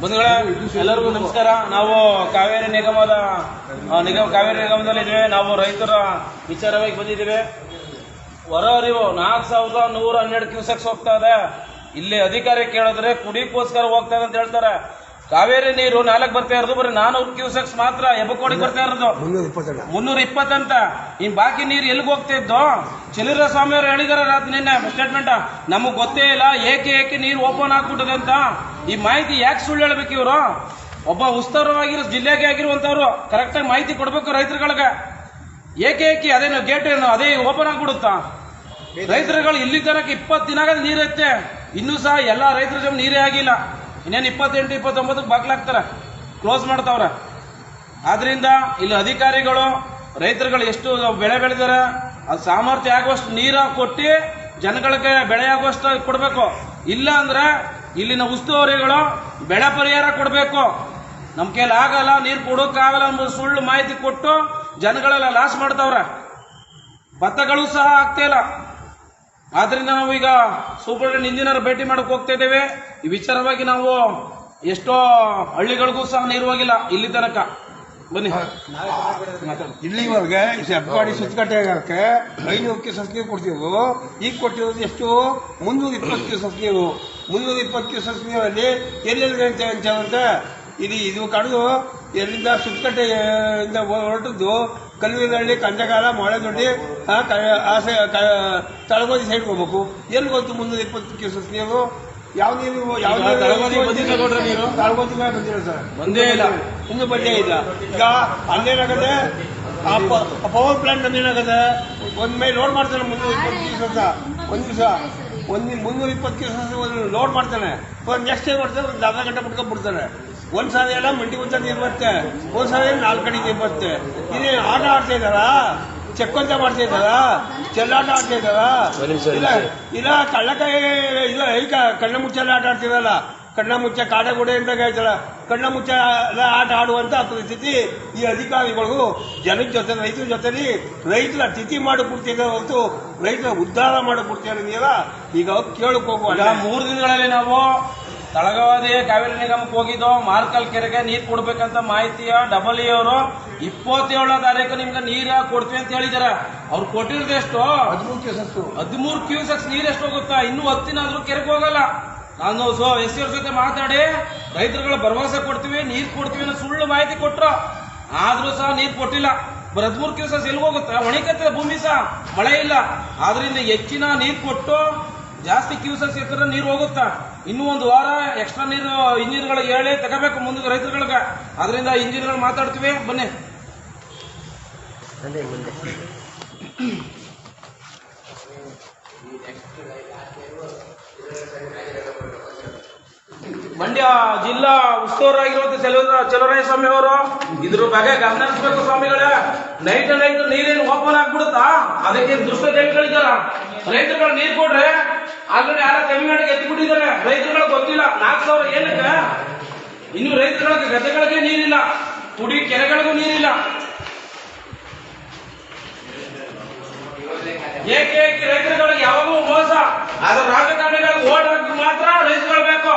ಬಂಧುಗಳೇ ಎಲ್ಲರಿಗೂ ನಮಸ್ಕಾರ. ನಾವು ಕಾವೇರಿ ನಿಗಮದ ನಿಗಮ ಕಾವೇರಿ ನಿಗಮದಲ್ಲಿ ಇದ್ದೇವೆ. ನಾವು ರೈತರ ವಿಚಾರವಾಗಿ ಬಂದಿದ್ದೇವೆ. ಹೊರ ಹರಿವು ನಾಲ್ಕು ಸಾವಿರದ ನೂರ ಹನ್ನೆರಡು ಕ್ಯೂಸೆಕ್ಸ್ ಹೋಗ್ತಾ ಇದೆ. ಇಲ್ಲಿ ಅಧಿಕಾರಿ ಕೇಳಿದ್ರೆ ಕುಡಿಕೋಸ್ಕರ ಹೋಗ್ತಾ ಇದೆ ಅಂತ ಹೇಳ್ತಾರೆ. ಕಾವೇರಿ ನೀರು ನಾಲ್ಕು ಬರ್ತಾ ಇರೋದು ಬರೀ ನಾನೂರು ಕ್ಯೂಸೆಕ್ಸ್ ಮಾತ್ರ ಎಬ್ಬಕೋಡಿಗೆ ಬರ್ತಾ ಇರೋದು. ಮುನ್ನೂರ ಇಪ್ಪತ್ತು ಅಂತ. ಇಪ್ಪತ್ತಂತ ಇನ್ ಬಾಕಿ ನೀರು ಎಲ್ಲಿಗೆ ಹೋಗ್ತಿದ್ದು ಚಲಿರ ಸ್ವಾಮಿ ಅವರು ಹೇಳಿದಾರೆ ರಾತ್ರಿ ನಿನ್ನೆ ಸ್ಟೇಟ್ಮೆಂಟ್ ನಮಗ್ ಗೊತ್ತೇ ಇಲ್ಲ ಏಕೆ ಏಕೆ ನೀರು ಓಪನ್ ಆಗ್ಬಿಟ್ಟಿದೆ ಅಂತ. ಈ ಮಾಹಿತಿ ಯಾಕೆ ಸುಳ್ಳು ಹೇಳ್ಬೇಕು ಇವರು? ಒಬ್ಬ ಉಸ್ತರವಾಗಿರೋ ಜಿಲ್ಲೆಗೆ ಆಗಿರುವಂತವ್ರು ಕರೆಕ್ಟಾಗಿ ಮಾಹಿತಿ ಕೊಡ್ಬೇಕು ರೈತರುಗಳಿಗೆ. ಏಕೆ ಏಕೆ? ಅದೇನು ಗೇಟ್ ಏನು ಅದೇ ಓಪನ್ ಆಗ್ಬಿಡುತ್ತಾ? ರೈತರುಗಳು ಇಲ್ಲಿ ತನಕ ಇಪ್ಪತ್ತು ದಿನ ಆಗದ ನೀರೈತೆ ಇನ್ನೂ ಸಹ ಎಲ್ಲಾ ರೈತರ ಜಮ ನೀರೇ ಆಗಿಲ್ಲ. ಇನ್ನೇನು ಇಪ್ಪತ್ತೆಂಟು, ಇಪ್ಪತ್ತೊಂಬತ್ತಕ್ಕೆ ಬಾಗ್ಲಾಗ್ತಾರ ಕ್ಲೋಸ್ ಮಾಡ್ತಾವ್ರ. ಆದ್ರಿಂದ ಇಲ್ಲಿ ಅಧಿಕಾರಿಗಳು, ರೈತರುಗಳು ಎಷ್ಟು ಬೆಳೆ ಬೆಳೆದಾರ ಅದು ಸಾಮರ್ಥ್ಯ ಆಗುವಷ್ಟು ನೀರು ಕೊಟ್ಟು ಜನಗಳಿಗೆ ಬೆಳೆ ಆಗುವಷ್ಟು ಕೊಡಬೇಕು. ಇಲ್ಲ ಅಂದ್ರೆ ಇಲ್ಲಿನ ಉಸ್ತುವಾರಿಗಳು ಬೆಳೆ ಪರಿಹಾರ ಕೊಡಬೇಕು. ನಮ್ಮ ಕೈಲಿ ಆಗಲ್ಲ, ನೀರು ಕೊಡೋಕ್ಕಾಗಲ್ಲ ಅನ್ನೋ ಸುಳ್ಳು ಮಾಹಿತಿ ಕೊಟ್ಟು ಜನಗಳೆಲ್ಲ ಲಾಸ್ ಮಾಡ್ತಾವ್ರ. ಭತ್ತಗಳು ಸಹ ಆಗ್ತಾ ಇಲ್ಲ. ಆದ್ರಿಂದ ನಾವು ಈಗ ಸೂಪರ್ ಇಂಜಿನಿಯರ್ ಭೇಟಿ ಮಾಡಕ್ ಹೋಗ್ತಾ ಇದ್ದೇವೆ. ಈ ವಿಚಾರವಾಗಿ ನಾವು ಎಷ್ಟೋ ಹಳ್ಳಿಗಳಿಗೂ ಸಹ ನೀರು ಹೋಗಿಲ್ಲ ಇಲ್ಲಿ ತನಕ. ಬನ್ನಿ. ಇಲ್ಲಿವರೆಗೆ ಹೆಬ್ಬಾಡಿ ಆಗಕ್ಕೆ ಕ್ಯೂಸಸ್ ನೀರು ಕೊಡ್ತೀವಿ, ಈಗ ಕೊಟ್ಟಿರೋದು ಎಷ್ಟು? ಮುನ್ನೂರ ಇಪ್ಪತ್ತು ನೀರು ಮುನ್ನೂರ ಇಪ್ಪತ್ತು ಕ್ಯೂಸಸ್ ಎಲ್ಲೆಲ್ಲಿ ಅಂತ ಇದು ಇದು ಕಡಿದು ಎಲ್ಲಿಂದ ಸುತ್ತಕಟ್ಟೆಯಿಂದ ಹೊರಟದ್ದು ಕಲ್ವಿನಹಳ್ಳಿ ಕಂಜಗಾಲ ಮೊಳೆ ದೊಡ್ಡಿ ಆಸೆ ತಳಗೋದಿ ಸೈಡ್ಗೆ ಹೋಗ್ಬೇಕು. ಎಲ್ಲಿ ಗೊತ್ತು ಮುನ್ನೂರ ಇಪ್ಪತ್ತು ಕ್ಯೂಸಸ್ ನೀರು ಯಾವ ನೀರು ಯಾವ ನೀರು? ತಳಗೋದಿ ಮೇಲೆ ಸರ್. ಬಂದೇ ಇಲ್ಲ. ಇನ್ನೂ ಬಂದೇ ಇಲ್ಲ. ಈಗ ಅಲ್ಲೇನಾಗದೆ ಪವರ್ ಪ್ಲಾಂಟ್ ಅಂದೇನಾಗದೆ ಒಂದ್ ಮೇಲೆ ಲೋಡ್ ಮಾಡ್ತಾನೆ ಮುನ್ನೂರ ಇಪ್ಪತ್ತು ದಿವಸ ಒಂದ್ ದಿವಸ. ಒಂದ್ ಮುನ್ನೂರ ಇಪ್ಪತ್ತು ದಿವಸ ಲೋಡ್ ಮಾಡ್ತಾನೆ. ನೆಕ್ಸ್ಟ್ ಏನ್ ಮಾಡ್ತಾನೆ ಒಂದು ಅರ್ಧ ಗಂಟೆ ಬಿಟ್ಕೊಂಡ್ ಬಿಡ್ತಾನೆ ಒಂದ್ ಸಾರಿ ಎಲ್ಲ ಮಂಡಿ ಉದ್ದ ನೀರು ಬರುತ್ತೆ ಒಂದ್ ಸಾರಿ ನಾಲ್ಕು ಕಡೆ ನೀರು ಬರುತ್ತೆ ಇದೇ ಆಟ ಆಡ್ತಾ ಇದಾರ ಚೆಕ್ಕೊಂತ ಮಾಡ್ತಾ ಇದ್ದಾರ? ಚೆಲ್ಲಾಟ ಆಡ್ತಾ ಇದ್ದಾರ? ಇಲ್ಲ ಇಲ್ಲ ಕಳ್ಳಕಾಯಿ ಇಲ್ಲ ಈಗ ಕಣ್ಣ ಮುಚ್ಚಲ್ಲ ಆಟ ಆಡ್ತಿರಲ್ಲ? ಕಣ್ಣ ಮುಚ್ಚ ಕಾಡಗುಡೆ ಅಂತ ಹೇಳ್ತಾರ ಕಣ್ಣ ಮುಚ್ಚ ಎಲ್ಲ ಆಟ ಆಡುವಂತ ಪರಿಸ್ಥಿತಿ ಈ ಅಧಿಕಾರಿಗಳು ಜನದ ಜೊತೆ ರೈತರ ಜೊತೆಲಿ ರೈತರ ತಿಥಿ ಮಾಡಿ ಕೊಡ್ತಿದ್ದಾರೆ ಹೊರತು ರೈತರ ಉದ್ಧಾರ ಮಾಡಿ ಕೊಡ್ತಿದ್ದಾರೆ ನೀರ ಈಗ ಕೇಳಕ್ ಹೋಗುವ ಮೂರು ದಿನಗಳಲ್ಲಿ ನಾವು ತಳಗವಾದಿ ಕಾವೇರಿ ನಿಗಮಕ್ಕೆ ಹೋಗಿದ್ದು ಮಾರ್ಕಲ್ ಕೆರೆಗೆ ನೀರು ಕೊಡ್ಬೇಕಂತ ಮಾಹಿತಿಯ ಡಬಲ್ ಇ ಅವರು ಇಪ್ಪತ್ತೇಳನೇ ತಾರೀಕು ನಿಮ್ಗೆ ನೀರ ಕೊಡ್ತೀವಿ ಅಂತ ಹೇಳಿದಾರ. ಅವ್ರು ಕೊಟ್ಟಿರೋದು ಎಷ್ಟು? ಹದಿಮೂರು ಕ್ಯೂಸೆಕ್ಸ್ ನೀರು ಎಷ್ಟು ಹೋಗುತ್ತಾ? ಇನ್ನೂ ಹತ್ತಿನ ಆದ್ರೂ ಕೆರೆಗೆ ಹೋಗಲ್ಲ. ನಾನು ಸೊ ಎಸ್ ಅವ್ರ ಜೊತೆ ಮಾತಾಡಿ ರೈತರುಗಳ ಭರವಸೆ ಕೊಡ್ತೀವಿ ನೀರು ಕೊಡ್ತೀವಿ ಅನ್ನೋ ಸುಳ್ಳು ಮಾಹಿತಿ ಕೊಟ್ರು. ಆದ್ರೂ ಸಹ ನೀರು ಕೊಟ್ಟಿಲ್ಲ. ಹದಿಮೂರು ಕ್ಯೂಸೆಕ್ಸ್ ಎಲ್ಲಿ ಹೋಗುತ್ತೆ? ಒಣಕತ್ತೆ ಭೂಮಿ ಸಹ. ಮಳೆ ಇಲ್ಲ. ಆದ್ರಿಂದ ಹೆಚ್ಚಿನ ನೀರು ಕೊಟ್ಟು ಜಾಸ್ತಿ ಕ್ಯೂಸಸ್ ಎತ್ತರ ನೀರು ಹೋಗುತ್ತಾ? ಇನ್ನೂ ಒಂದು ವಾರ ಎಕ್ಸ್ಟ್ರಾ ನೀರು ಇಂಜಿನ್ಗಳಿಗೆ ಹೇಳಿ ತಗೋಬೇಕು ಮುಂದೆ ರೈತರುಗಳಿಗೆ. ಅದರಿಂದ ಇಂಜಿನ್ಗಳು ಮಾತಾಡ್ತೀವಿ. ಬನ್ನಿ. ಮಂಡ್ಯ ಜಿಲ್ಲಾ ಉಸ್ತುವಾರಾಗಿರುವಂತ ಚಲುವ ಚಲುವರಾಯ ಸ್ವಾಮಿ ಅವರು, ಇದ್ರ ಬಗ್ಗೆ ಗಮನ ಸ್ವಾಮಿಗಳೇ. ನೈಟ್ ನೈಟ್ ನೀರೇನು ಓಪನ್ ಆಗ್ಬಿಡುತ್ತಾ? ಅದಕ್ಕೆ ದುಷ್ಟ ಜೈಗಳಿದಾರ ರೈತರುಗಳು ನೀರ್ ಕೊಡ್ರೆ, ಆಲ್ರೆಡಿ ಯಾರ ತಮಿಳುನಾಡಿಗೆ ಎತ್ತಿ ಬಿಟ್ಟಿದ್ದಾರೆ ರೈತರುಗಳಿಗೆ ಗೊತ್ತಿಲ್ಲ. ನಾಲ್ಕು ಸಾವಿರ ಏನಕ್ಕೆ? ಇನ್ನು ರೈತರುಗಳಿಗೆ ಗದ್ದೆಗಳಿಗೆ ನೀರಿಲ್ಲ. ಕುಡಿ ಕೆರೆಗಳಿಗೂ ನೀರಿಲ್ಲ. ಏಕೆ ರೈತರುಗಳಿಗೆ ಯಾವಾಗೂ ಆದ್ರೆ ರಾಜಕಾರಣಿಗಳಿಗೆ ಓಟ್ ಹಾಕಿ ಮಾತ್ರ ರೈತರುಗಳು ಬೇಕು.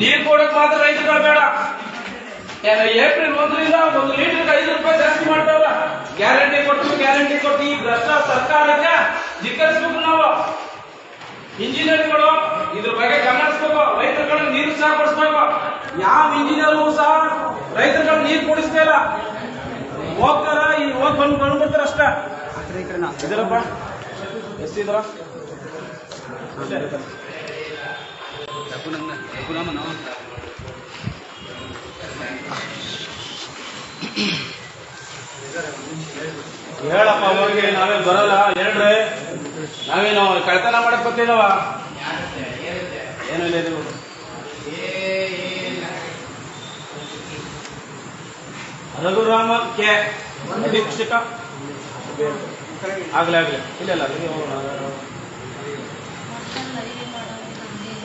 ನೀರ್ ಕೊಡಕ್ ಮಾತ್ರ ರೈತರುಗಳು ಬೇಡ. ಏಪ್ರಿಲ್ ಒಂದರಿಂದ ಒಂದು ಲೀಟರ್ ಐದು ರೂಪಾಯಿ ಜಾಸ್ತಿ ಮಾಡ್ತಾವ ಗ್ಯಾರಂಟಿ ಕೊಟ್ಟು ಗ್ಯಾರಂಟಿ ಕೊಟ್ಟು ಈ ಭ್ರಷ್ಟ ಸರ್ಕಾರಕ್ಕೆ ಧಿಕ್ಕರಿಸ್ಬೇಕು ನಾವು. ಇಂಜಿನಿಯರ್ಗಳು ಇದ್ರ ಬಗ್ಗೆ ಗಮನಿಸ್ಬೇಕು ರೈತರುಗಳಿಗೆ ನೀರು ಸಹ ಕೊಡಿಸ್ಬೇಕು. ಯಾವ ಇಂಜಿನಿಯರ್ಗೂ ಸಹ ರೈತರುಗಳ ನೀರು ಕೊಡಿಸ್ತಾ ಇಲ್ಲ. ಹೋಗ್ತಾರ ಈ ಹೋಗಿ ಬಂದು ಬಂದ್ಬಿಡ್ತಾರ ಅಷ್ಟೇ ಇದರಪ್ಪ ಎಷ್ಟಿದ್ರ? ಹೇಳಪ್ಪ, ಅವ್ರಿಗೆ ನಾವೇನ್ ಬರಲ್ಲ, ಹೇಳ್ರಿ. ನಾವೇನು ಕಳ್ತನ ಮಾಡಕ್ ಬರ್ತಿದವ ಏನು ಇಲ್ಲ ಇದು. ರಘುರಾಮ ಕೆ. ಅಧೀಕ್ಷಕ. ಆಗ್ಲೇ, ಆಗ್ಲಿ. ಇಲ್ಲ ಇಲ್ಲ ನೀವು ಇಲ್ಲ ಇಲ್ಲ ಇಲ್ಲ ಇಲ್ಲ. ಇರಪ್ಪ ಯಾಕೆ ಇಲ್ಲ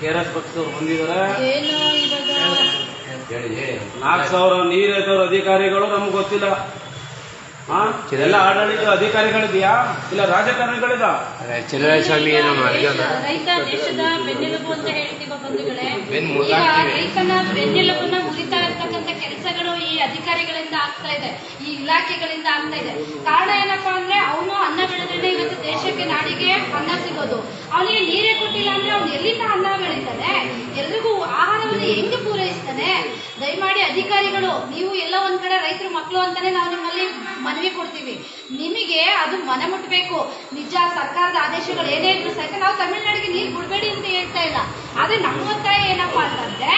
ಕೆ ಆರ್ ಎಸ್ ಪಕ್ಷದವ್ರು ನಾಲ್ಕು ಸಾವಿರ ನೀರ್ ಅಧಿಕಾರಿಗಳು ನಮ್ಗೆ ಗೊತ್ತಿಲ್ಲ. ಇದೆಲ್ಲ ಆಡಳಿತ ಅಧಿಕಾರಿಗಳಿದೆಯಾ? ಇಲ್ಲ ರಾಜಕಾರಣಿಗಳಿದ? ಅದೇ ಚಿಲ್ಲರೆ ಸ್ವಾಮಿ ಏನೋ ರೈತ ದೇಶದ ಬೆನ್ನೆಲುಬು ಅಂತ ಹೇಳ್ತೀವ ಬಂಧುಗಳೇ. ರೈತನ ಬೆನ್ನೆಲುಬನ್ನ ಮುರಿತಾ ಕೆಲಸಗಳು ಈ ಅಧಿಕಾರಿಗಳಿಂದ ಆಗ್ತಾ ಇದೆ, ಈ ಇಲಾಖೆಗಳಿಂದ ಆಗ್ತಾ ಇದೆ. ಕಾರಣ ಏನಪ್ಪಾ ಅಂದ್ರೆ ಅವನು ಅನ್ನ ಬೆಳೆದ್ರೆ ಇವತ್ತು ದೇಶಕ್ಕೆ ನಾಡಿಗೆ ಅನ್ನ ಸಿಗೋದು. ಅವನಿಗೆ ನೀರೇ ಕೊಟ್ಟಿಲ್ಲ ಅಂದ್ರೆ ಅವ್ನು ಎಲ್ಲಿಂದ ಅನ್ನ ಬೆಳೀತಾನೆ? ಎಲ್ರಿಗೂ ಆಹಾರವನ್ನು ಹೆಂಗೆ ಪೂರೈಸ್ತಾನೆ? ದಯಮಾಡಿ ಅಧಿಕಾರಿಗಳು, ನೀವು ಎಲ್ಲ ಒಂದ್ ಕಡೆ ರೈತರು ಮಕ್ಕಳು ಅಂತಾನೆ ನಾವು ನಿಮ್ಮಲ್ಲಿ ಮನವಿ ಕೊಡ್ತೀವಿ. ನಿಮಗೆ ಅದು ಮನೆ ಮುಟ್ಬೇಕು ನಿಜ ಸರ್ಕಾರದ ಆದೇಶಗಳು ಏನೇ ಇದ್ರು ಸಹಿತ ನಾವು ತಮಿಳ್ನಾಡಿಗೆ ನೀರು ಬಿಡಬೇಡಿ ಅಂತ ಹೇಳ್ತಾ ಇಲ್ಲ. ಆದ್ರೆ ನಮ್ಮ ಒತ್ತಾಯ ಏನಪ್ಪಾ ಅಂತಂದ್ರೆ,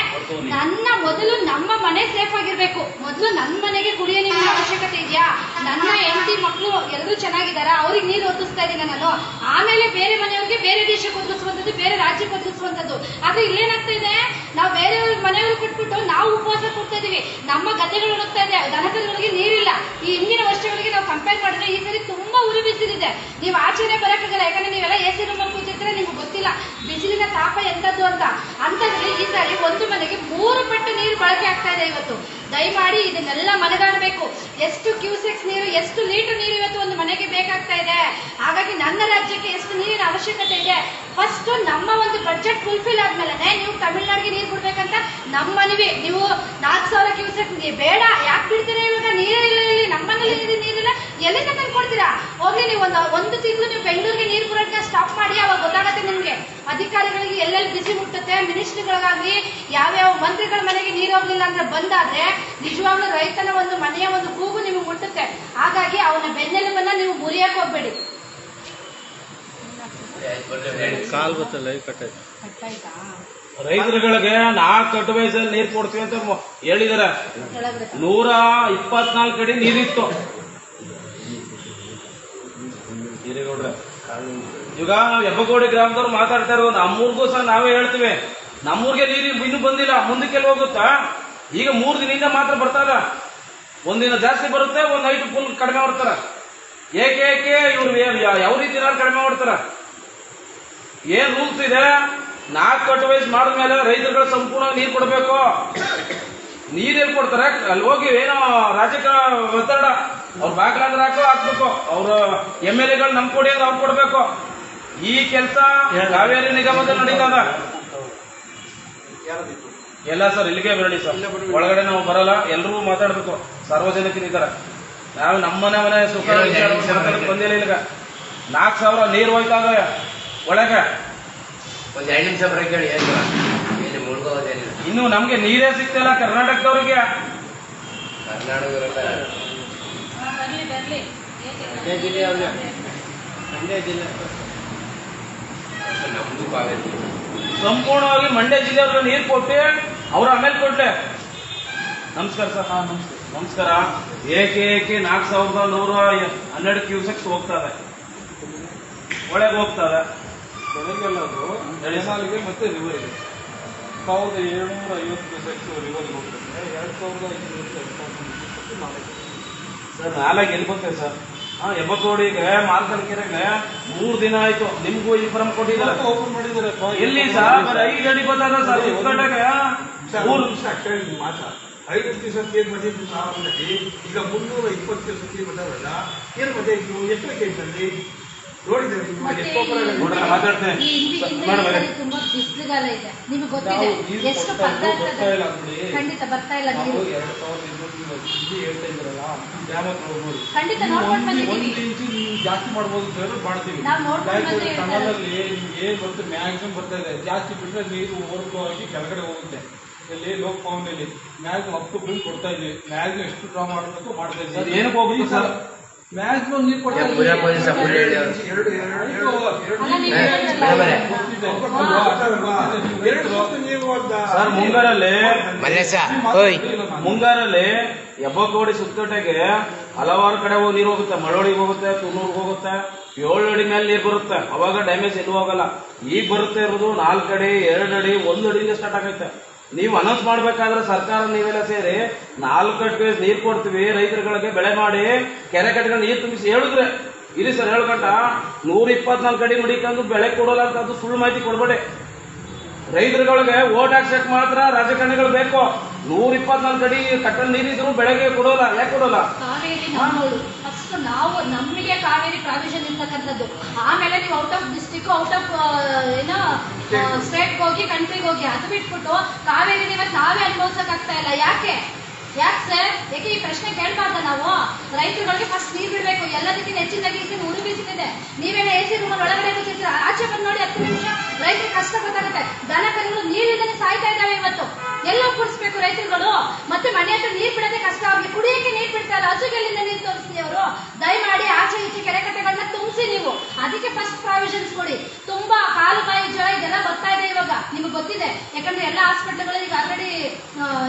ನನ್ನ ಮೊದಲು ನಮ್ಮ ಮನೆ ಸೇಫ್ ಆಗಿರ್ಬೇಕು. ಮೊದಲು ನನ್ನ ಮನೆಗೆ ಕುಡಿಯೋ ನೀರಿನ ಅವಶ್ಯಕತೆ ಇದೆಯಾ? ನನ್ನ ಹೆಂಡತಿ ಮಕ್ಕಳು ಎಲ್ಲರೂ ಚೆನ್ನಾಗಿದ್ದಾರಾ? ಅವ್ರಿಗೆ ನೀರು ಒದಗಿಸ್ತಾ ಇದ್ದೀನಿ ನಾನು ಆಮೇಲೆ ಬೇರೆ ಮನೆಯವ್ರಿಗೆ ಬೇರೆ ದೇಶಕ್ಕೆ ಒದಗಿಸುವಂಥದ್ದು ಬೇರೆ ರಾಜ್ಯಕ್ಕೆ ಒದಗಿಸುವಂಥದ್ದು ಆದ್ರೆ ಇಲ್ಲೇನಾಗ್ತಾ ಇದೆ? ನಾವು ಬೇರೆಯವ್ರ ಮನೆಯವ್ರಿಗೆ ಕಟ್ಬಿಟ್ಟು ನಾವು ಉಪವಾಸ ಕೊಡ್ತಾ ಇದೀವಿ. ನಮ್ಮ ಗದ್ದೆಗಳು ಒಣಗ್ತಾ ಇದೆ. ದನಕರುಗಳಿಗೆ ನೀರಿಲ್ಲ. ಈ ಹಿಂದಿನ ವರ್ಷಗಳಿಗೆ ನಾವು ಕಂಪೇರ್ ಮಾಡಿದ್ರೆ ಈ ಸರಿ ತುಂಬಾ ಉರಿ ಬಿಸಿಲಿದೆ. ನೀವು ಆಚೆನೆ ಬರಕ್ಕಾಗಲ್ಲ. ಯಾಕಂದ್ರೆ ನೀವೆಲ್ಲ ಎ ಸಿ ರೂಮಲ್ಲಿ ಕೂತಿರ್ತೀರ? ನಿಮ್ಗೆ ಗೊತ್ತಿಲ್ಲ. ಬಿಸಿಲಿನ ತಾಪ ಎಂತದ್ದು ಅಂತ. ಅಂತಂದ್ರೆ ಈ ಸಾರಿ ಒಂದು ಮನೆಗೆ ಮೂರು ಪಟ್ಟು ನೀರು ಬಳಕೆ ಆಗ್ತಾ ಇದೆ ಇವತ್ತು. ದಯಮಾಡಿ ಇದನ್ನೆಲ್ಲ ಮನಗಾಡಬೇಕು. ಎಷ್ಟು ಕ್ಯೂಸೆಕ್ಸ್ ನೀರು, ಎಷ್ಟು ಲೀಟರ್ ನೀರು ಇವತ್ತು ಒಂದು ಮನೆಗೆ ಬೇಕಾಗ್ತಾ ಇದೆ? ಹಾಗಾಗಿ ನನ್ನ ರಾಜ್ಯಕ್ಕೆ ಎಷ್ಟು ನೀರಿನ ಅವಶ್ಯಕತೆ ಇದೆ? ಫಸ್ಟ್ ನಮ್ಮ ಒಂದು ಬಜೆಟ್ ಫುಲ್ಫಿಲ್ ಆದ್ಮೇಲೆ ನೀವು ತಮಿಳ್ನಾಡಿಗೆ ನೀರು ಬಿಡ್ಬೇಕಂತ ನಮ್ಮ ಮನವಿ ನೀವು ನಾಲ್ಕು ಸಾವಿರ ಕ್ಯೂಸೆಕ್ ಬೇಡ, ಯಾಕೆ ಬಿಡ್ತೀರಾ ಇವಾಗ? ನೀರೇ ಇಲ್ಲ ಇಲ್ಲಿ. ನಮ್ಮ ಮನೇಲಿ ನೀರಿಲ್ಲ ಎಲ್ಲಿಂದ ತಂದು ಕೊಡ್ತೀರಾ? ಹೋಗ್ಲಿ, ನೀವು ಒಂದು ಒಂದು ತಿಂಗಳು ನೀವು ಬೆಂಗಳೂರಿಗೆ ನೀರು ಪೂರೈಕೆ ಸ್ಟಾಪ್ ಮಾಡಿ, ಅವಾಗ ಗೊತ್ತಾಗತ್ತೆ ನಿಮ್ಗೆ. ಅಧಿಕಾರಿಗಳಿಗೆ ಎಲ್ಲೆಲ್ಲಿ ಬಿಸಿ ಮುಟ್ಟುತ್ತೆ ಮಿನಿಸ್ಟ್ರಿಗಳಿಗಾಗ್ಲಿ ಯಾವ್ಯಾವ ಮಂತ್ರಿಗಳ ಮನೆಗೆ ನೀರು ಹೋಗ್ಲಿಲ್ಲ ಅಂದ್ರೆ ಬಂದಾದ್ರೆ ನಿಜವಾಗ್ಲೂ ರೈತನ ಒಂದು ಮನೆಯ ಒಂದು ಕೂಗು ನಿಮಗೆ ಮುಟ್ಟುತ್ತೆ. ಹಾಗಾಗಿ ಅವನ ಬೆನ್ನೆಲುಬನ್ನ ನೀವು ಮುರಿಯಕ್ ಹೋಗ್ಬೇಡಿ. ಕಾಲ್ ಬತ್ತಲ್ಲ ಕಟ್ಟಾಯ್ತಾ. ರೈತರುಗಳಿಗೆ ನಾಲ್ಕು ದೊಡ್ಡ ವಯಸ್ಸಲ್ಲಿ ನೀರ್ ಕೊಡ್ತೀವಿ ಅಂತ ಹೇಳಿದಾರ. ನೂರ ಇಪ್ಪತ್ನಾಲ್ಕು ಅಡಿ ನೀರಿತ್ತು. ಹಿರೇಗೌಡ್ರೆ ಈಗ ನಾವು ಹೆಬ್ಬಗೋಡಿ ಗ್ರಾಮದವ್ರು ಮಾತಾಡ್ತಾ ಇರೋದು ನಮ್ಮೂರ್ಗೂ ಸಹ ನಾವೇ ಹೇಳ್ತೀವಿ. ನಮ್ಮೂರ್ಗೆ ನೀರು ಇನ್ನೂ ಬಂದಿಲ್ಲ ಮುಂದಕ್ಕೆಲ್ಲ ಹೋಗುತ್ತಾ? ಈಗ ಮೂರ್ ದಿನದಿಂದ ಮಾತ್ರ ಬರ್ತಾರ ಒಂದಿನ ಜಾಸ್ತಿ ಬರುತ್ತೆ ಒಂದ್ ನೈಟ್ ಫುಲ್ ಕಡಿಮೆ ಮಾಡ್ತಾರ. ಏಕೆ ಏಕೆ ಇವ್ರು ಯಾವ ರೀತಿ ಕಡಿಮೆ ಮಾಡ್ತಾರ? ಏನ್ ರೂಲ್ಸ್ ಇದೆ? ನಾಲ್ಕು ಕಟ್ಟು ವಯಸ್ಸು ಮಾಡಿದ್ಮೇಲೆ ರೈತರುಗಳು ಸಂಪೂರ್ಣ ನೀರು ಕೊಡಬೇಕು. ನೀರ್ ಎಲ್ಲಿ ಕೊಡ್ತಾರೆ? ಅಲ್ಲಿ ಹೋಗಿ ಏನೋ ರಾಜಕೀಯ ಒತ್ತಡ. ಅವ್ರ ಬಾಗ್ಲಾದ್ರೆ ಹಾಕೋ ಹಾಕ್ಬೇಕು. ಅವ್ರ ಎಂ ಎಲ್ ಎಗಳು ನಮ್ ಕೊಡಿ ಅವ್ರು ಕೊಡ್ಬೇಕು. ಈ ಕೆಲಸ ಕಾವೇರಿ ನಿಗಮದಲ್ಲಿ ನಡೀತದ ಎಲ್ಲ ಸರ್ ಇಲ್ಲಿಗೆ ಬರಲಿ ಸರ್. ಒಳಗಡೆ ನಾವು ಬರಲ್ಲ. ಎಲ್ಲರೂ ಮಾತಾಡ್ಬೇಕು. ಸಾರ್ವಜನಿಕರಿದ್ದಾರೆ ನಾವು ನಮ್ಮ ಮನೆ ಮನೆ ಸುಖ ಬಂದಿಲ್ಲ ಇಲ್ಲಿಗ. ನಾಲ್ಕು ಸಾವಿರ ನೀರು ಹೋಯ್ತಾವೆ ಒಳಗೆ. ಒಂದ್ ಎರಡು ನಿಮಿಷ ಬರ ಕೇಳಿ ಏನು ಇಲ್ಲಿ ಮುಳುಗೋದೇನಿಲ್ಲ ಇನ್ನು ನಮ್ಗೆ ನೀರೇ ಸಿಗ್ತಲ್ಲ ಕರ್ನಾಟಕದವ್ರಿಗೆ. ನಮ್ದು ಕಾವೇರಿ ಸಂಪೂರ್ಣವಾಗಿ ಮಂಡ್ಯ ಜಿಲ್ಲೆಯವ್ರಿಗೆ ನೀರು ಕೊಟ್ಟೆ ಅವ್ರು ಆಮೇಲೆ ಕೊಟ್ಟೆ ನಮಸ್ಕಾರ ಸರ್ ಹಾ ನಮಸ್ಕಾರ ನಮಸ್ಕಾರ. ಏಕೆ ಏಕೆ ನಾಲ್ಕು ಸಾವಿರದ ನೂರ ಹನ್ನೆರಡು ಕ್ಯೂಸೆಕ್ಸ್ ಹೋಗ್ತದೆ ಒಳಗೆ ಹೋಗ್ತದೆ ಬೆಳಗ್ಗೆಲ್ಲ ಅದು ಹೇಳಿ ಮತ್ತೆ ರಿವರ್ ಇದೆ. ಸಾವಿರದ ಏಳ್ನೂರ ಐವತ್ತು ಪೈಸೆಕ್ಸ್ ರಿವರ್ಗೆ ಹೋಗ್ತದೆ ಎರಡು ಸಾವಿರದ ಐನೂರ ನಾಲ್ಕು ಸರ್ ನಾಲ್ಕು ಎಲ್ಲಿ ಬರ್ತೇವೆ ಸರ್. ಹಾ ಹೆಬ್ಬಕೋಡಿಗೆ ಮಾಲ್ಕಲ್ಕೆರೆಗೆ ಮೂರ್ ದಿನ ಆಯ್ತು. ನಿಮ್ಗೂ ಇನ್ಫಾರ್ಮ್ ಕೊಟ್ಟಿದ್ದಾರೆ. ಓಪನ್ ಮಾಡಿದ್ದಾರೆ. ಎಲ್ಲಿ ಸರ್? ಬರೀ ಐದು ಅಡಿ ಬರ್ತದ ಸರ್ ಉತ್ಕಂಡಾಗ ಮೂರು ಮಾತ್ರ ಐದು ದಿವಸ ಏನ್ ಬಂದಿದ್ದು ಸಾವಲ್ಲಿ ಈಗ ಮುನ್ನೂರ ಇಪ್ಪತ್ತು ದಿವಸ ಬಂದವಲ್ಲ ಏನ್ ಮತ್ತೆ ಇದು ಎಷ್ಟು ಕೇಳ್ತಲ್ಲಿ ಈ- ನೋಡ್ರಿ, ಮಾತಾಡ್ತೆ. ಈ ಹಿಂದಿ- ಹಿಂದೆ ಮೇಡಮ್, ಈ ಸರಿ ತುಂಬಾ ಬಿಸಿಲುಗಾಲ ಇದೆ. ನಿಮಗೆ ಗೊತ್ತಿದೆ ಎಷ್ಟು. ಖಂಡಿತ ಬರ್ತಾ ಇಲ್ಲ ನೀರು. ಖಂಡಿತ ನೋಡ್ಕೊಂಡು ಒಂದು ಬಂದಿದ್ದೀವಿ. ನೀವು ಜಾಸ್ತಿ ಮಾಡ್ಬೋದು ಅಂತ ಹೇಳಿದ್ರೆ ಮಾಡ್ತೀವಿ. ನಾವು ನೋಡ್ಕೊಂಡು ಬಂದ್ರೆ ನಿಮ್ಗೆ ಏನ್ ಬರುತ್ತೆ ಮ್ಯಾಕ್ಸಿಮಮ್ ಬರ್ತಾ ಇದೆ. ಜಾಸ್ತಿ ಬಿಟ್ರೆ ನೀರು ಓವರ್ಫ್ಲೋ ಆಗಿ ಕೆಳಗಡೆ ಹೋಗುತ್ತೆ. ಇಲ್ಲಿ ಲೋಕ್ ಫಾರ್ಮ್ ಅಲ್ಲಿ ಅಪ್ ಟು ಬಿಲ್ ಕೊಡ್ತಾ ಇದ್ವಿ. ಮ್ಯಾಗ್ ಎಷ್ಟು ಡ್ರಾ ಮಾಡಬೇಕು ಮಾಡ್ತಾ ಸರ್, ಇದ್ವಿ ಏನಕ್ಕೆ ಹೋಗ್ಬೇಕು ಸರ್? ಮ್ಯಾಕ್ಸಿಮಮ್ ನೀರು ಕೊಡ್ತಾರೆ ಹೇಳಿ ಅವ್ರು. ಎರಡು ಎರಡು ಎರಡು ಎರಡು ನೀವು ಸರ್ ಮುಂಗಾರಲ್ಲಿ ಮಲ್ಲೇಶ ಓಯ್. ಮುಂಗಾರಲ್ಲಿ ಹೆಬ್ಬಕೋಡಿ ಸುತ್ತೋಟೆಗೆ ಹಲವಾರು ಕಡೆ ಹೋಗಿ ನೀರು ಹೋಗುತ್ತೆ. ಮಳವಳ್ಳಿಗೆ ಹೋಗುತ್ತೆ ತುಮೂರ್ಗೆ ಹೋಗುತ್ತೆ. ಏಳು ಅಡಿ ಮೇಲೆ ನೀರು ಬರುತ್ತೆ. ಅವಾಗ ಡ್ಯಾಮೇಜ್ ಎಲ್ಲೂ ಹೋಗಲ್ಲ ಈಗ ಬರುತ್ತೆ ಇರೋದು ನಾಲ್ಕು ಅಡಿ ಎರಡು ಅಡಿ ಒಂದು ಅಡಿಯಿಂದ ಸ್ಟಾರ್ಟ್ ಆಗೈತೆ. ನೀವು ಅನೌನ್ಸ್ ಮಾಡ್ಬೇಕಾದ್ರೆ ಸರ್ಕಾರ ನೀವೆಲ್ಲ ಸೇರಿ ನಾಲ್ಕು ಗಂಟೆಗೆ ನೀರು ಕೊಡ್ತೀವಿ, ರೈತರುಗಳಿಗೆ ಬೆಳೆ ಮಾಡಿ, ಕೆರೆ ಕಟ್ಟಿಗೆ ನೀರು ತುಂಬಿಸಿ ಹೇಳಿದ್ರೆ. ಇರಿ ಸರ್ ಹೇಳ್ಕಂಟ ನೂರ ಇಪ್ಪತ್ನಾಲ್ಕು ಅಡಿ ಮಡಿಕೊಂಡು ಬೆಳೆ ಕೊಡೋಲ್ಲ ಅಂತ ಅದು ಸುಳ್ಳು ಮಾಹಿತಿ ಕೊಡ್ಬೇಡಿ. ರೈತರುಗಳಿಗೆ ಓಟ್ ಹಾಕ್ಸಕ್ ಮಾತ್ರ ರಾಜಕಾರಣಿಗಳು ಬೇಕು. ನೂರ ಇಪ್ಪತ್ನಾಲ್ಕು ಅಡಿ ಕಟ್ಟಲ್ ನೀರಿದ್ರು ಬೆಳಗ್ಗೆ ಕೊಡೋಲ್ಲ ಯಾಕೆ ಕೊಡೋಲ್ಲ? ಕಾವೇರಿ ನಮ್ಮವಳು ಫಸ್ಟ್ ನಾವು ನಮಗೆ ಕಾವೇರಿ ಪ್ರಾವಿಷನ್ ಇರ್ತಕ್ಕಂಥದ್ದು. ಆಮೇಲೆ ನೀವು out of district out of ಏನೋ ಸ್ಟೇಟ್ ಹೋಗಿ. ಕಂಟ್ರಿಗೆ ಹೋಗಿ ಅದು ಬಿಟ್ಬಿಟ್ಟು ಕಾವೇರಿ ನೀವೇ ತಾವೇ ಅನುಭವಿಸಕ್ ಆಗ್ತಾ ಇಲ್ಲ. ಯಾಕೆ? ಯಾಕೆ ಸರ್? ಯಾಕೆ ಈ ಪ್ರಶ್ನೆ ಕೇಳಬಾರ್ದ ನಾವು? ರೈತರುಗಳಿಗೆ ಫಸ್ಟ್ ನೀರು ಬಿಡಬೇಕು. ಎಲ್ಲದಕ್ಕಿಂತ ಹೆಚ್ಚಿನದಾಗಿ ಇಲ್ಲಿ ಉರು ಬೀಸಿದೆ ನೀವೇನೋ ಎ ಸಿ ರೂಮ್ ಒಳಗಡೆ ಕೂತಿರ್ತೀರ? ಆಚೆ ಬಂದು ನೋಡಿ ಹತ್ತು ನಿಮಿಷ ರೈತರಿಗೆ ಕಷ್ಟ ಗೊತ್ತಾಗುತ್ತೆ ದನ ಕರುಗಳು ನೀರಿಲ್ಲದೆ ಸಾಯ್ತಾ ಇದ್ದಾವೆ ಇವತ್ತು. ಎಲ್ಲ ಕುಡಿಸ್ಬೇಕು ರೈತರುಗಳು. ಮತ್ತೆ ಮನೆ ಹತ್ರ ನೀರು ಬಿಡೋದೇ ಕಷ್ಟ ಅವ್ರಿಗೆ ಕುಡಿಯಕ್ಕೆ ನೀರು ಬಿಡ್ತಾ ಇಲ್ಲ. ಹಸುಗೆಲ್ಲಿಂದ ನೀರು ತೋರಿಸ್ತೀವಿ ಅವರು? ದಯಮಾಡಿ ಆಚೆ ಈಚೆ ಕೆರೆ ಕಟ್ಟೆಗಳನ್ನ ತುಂಬಿಸಿ ನೀವು. ಅದಕ್ಕೆ ಫಸ್ಟ್ ಪ್ರಾವಿಷನ್ಸ್ ಕೊಡಿ. ತುಂಬಾ ಕಾಲು ಬಾಯಿ ಜ್ವರ ಇದೆಲ್ಲ ಬರ್ತಾ ಇದೆ ಇವಾಗ ನಿಮ್ಗೆ ಗೊತ್ತಿದೆ. ಯಾಕಂದ್ರೆ ಎಲ್ಲ ಹಾಸ್ಪಿಟಲ್ಗಳಲ್ಲಿ ಈಗ ಆಲ್ರೆಡಿ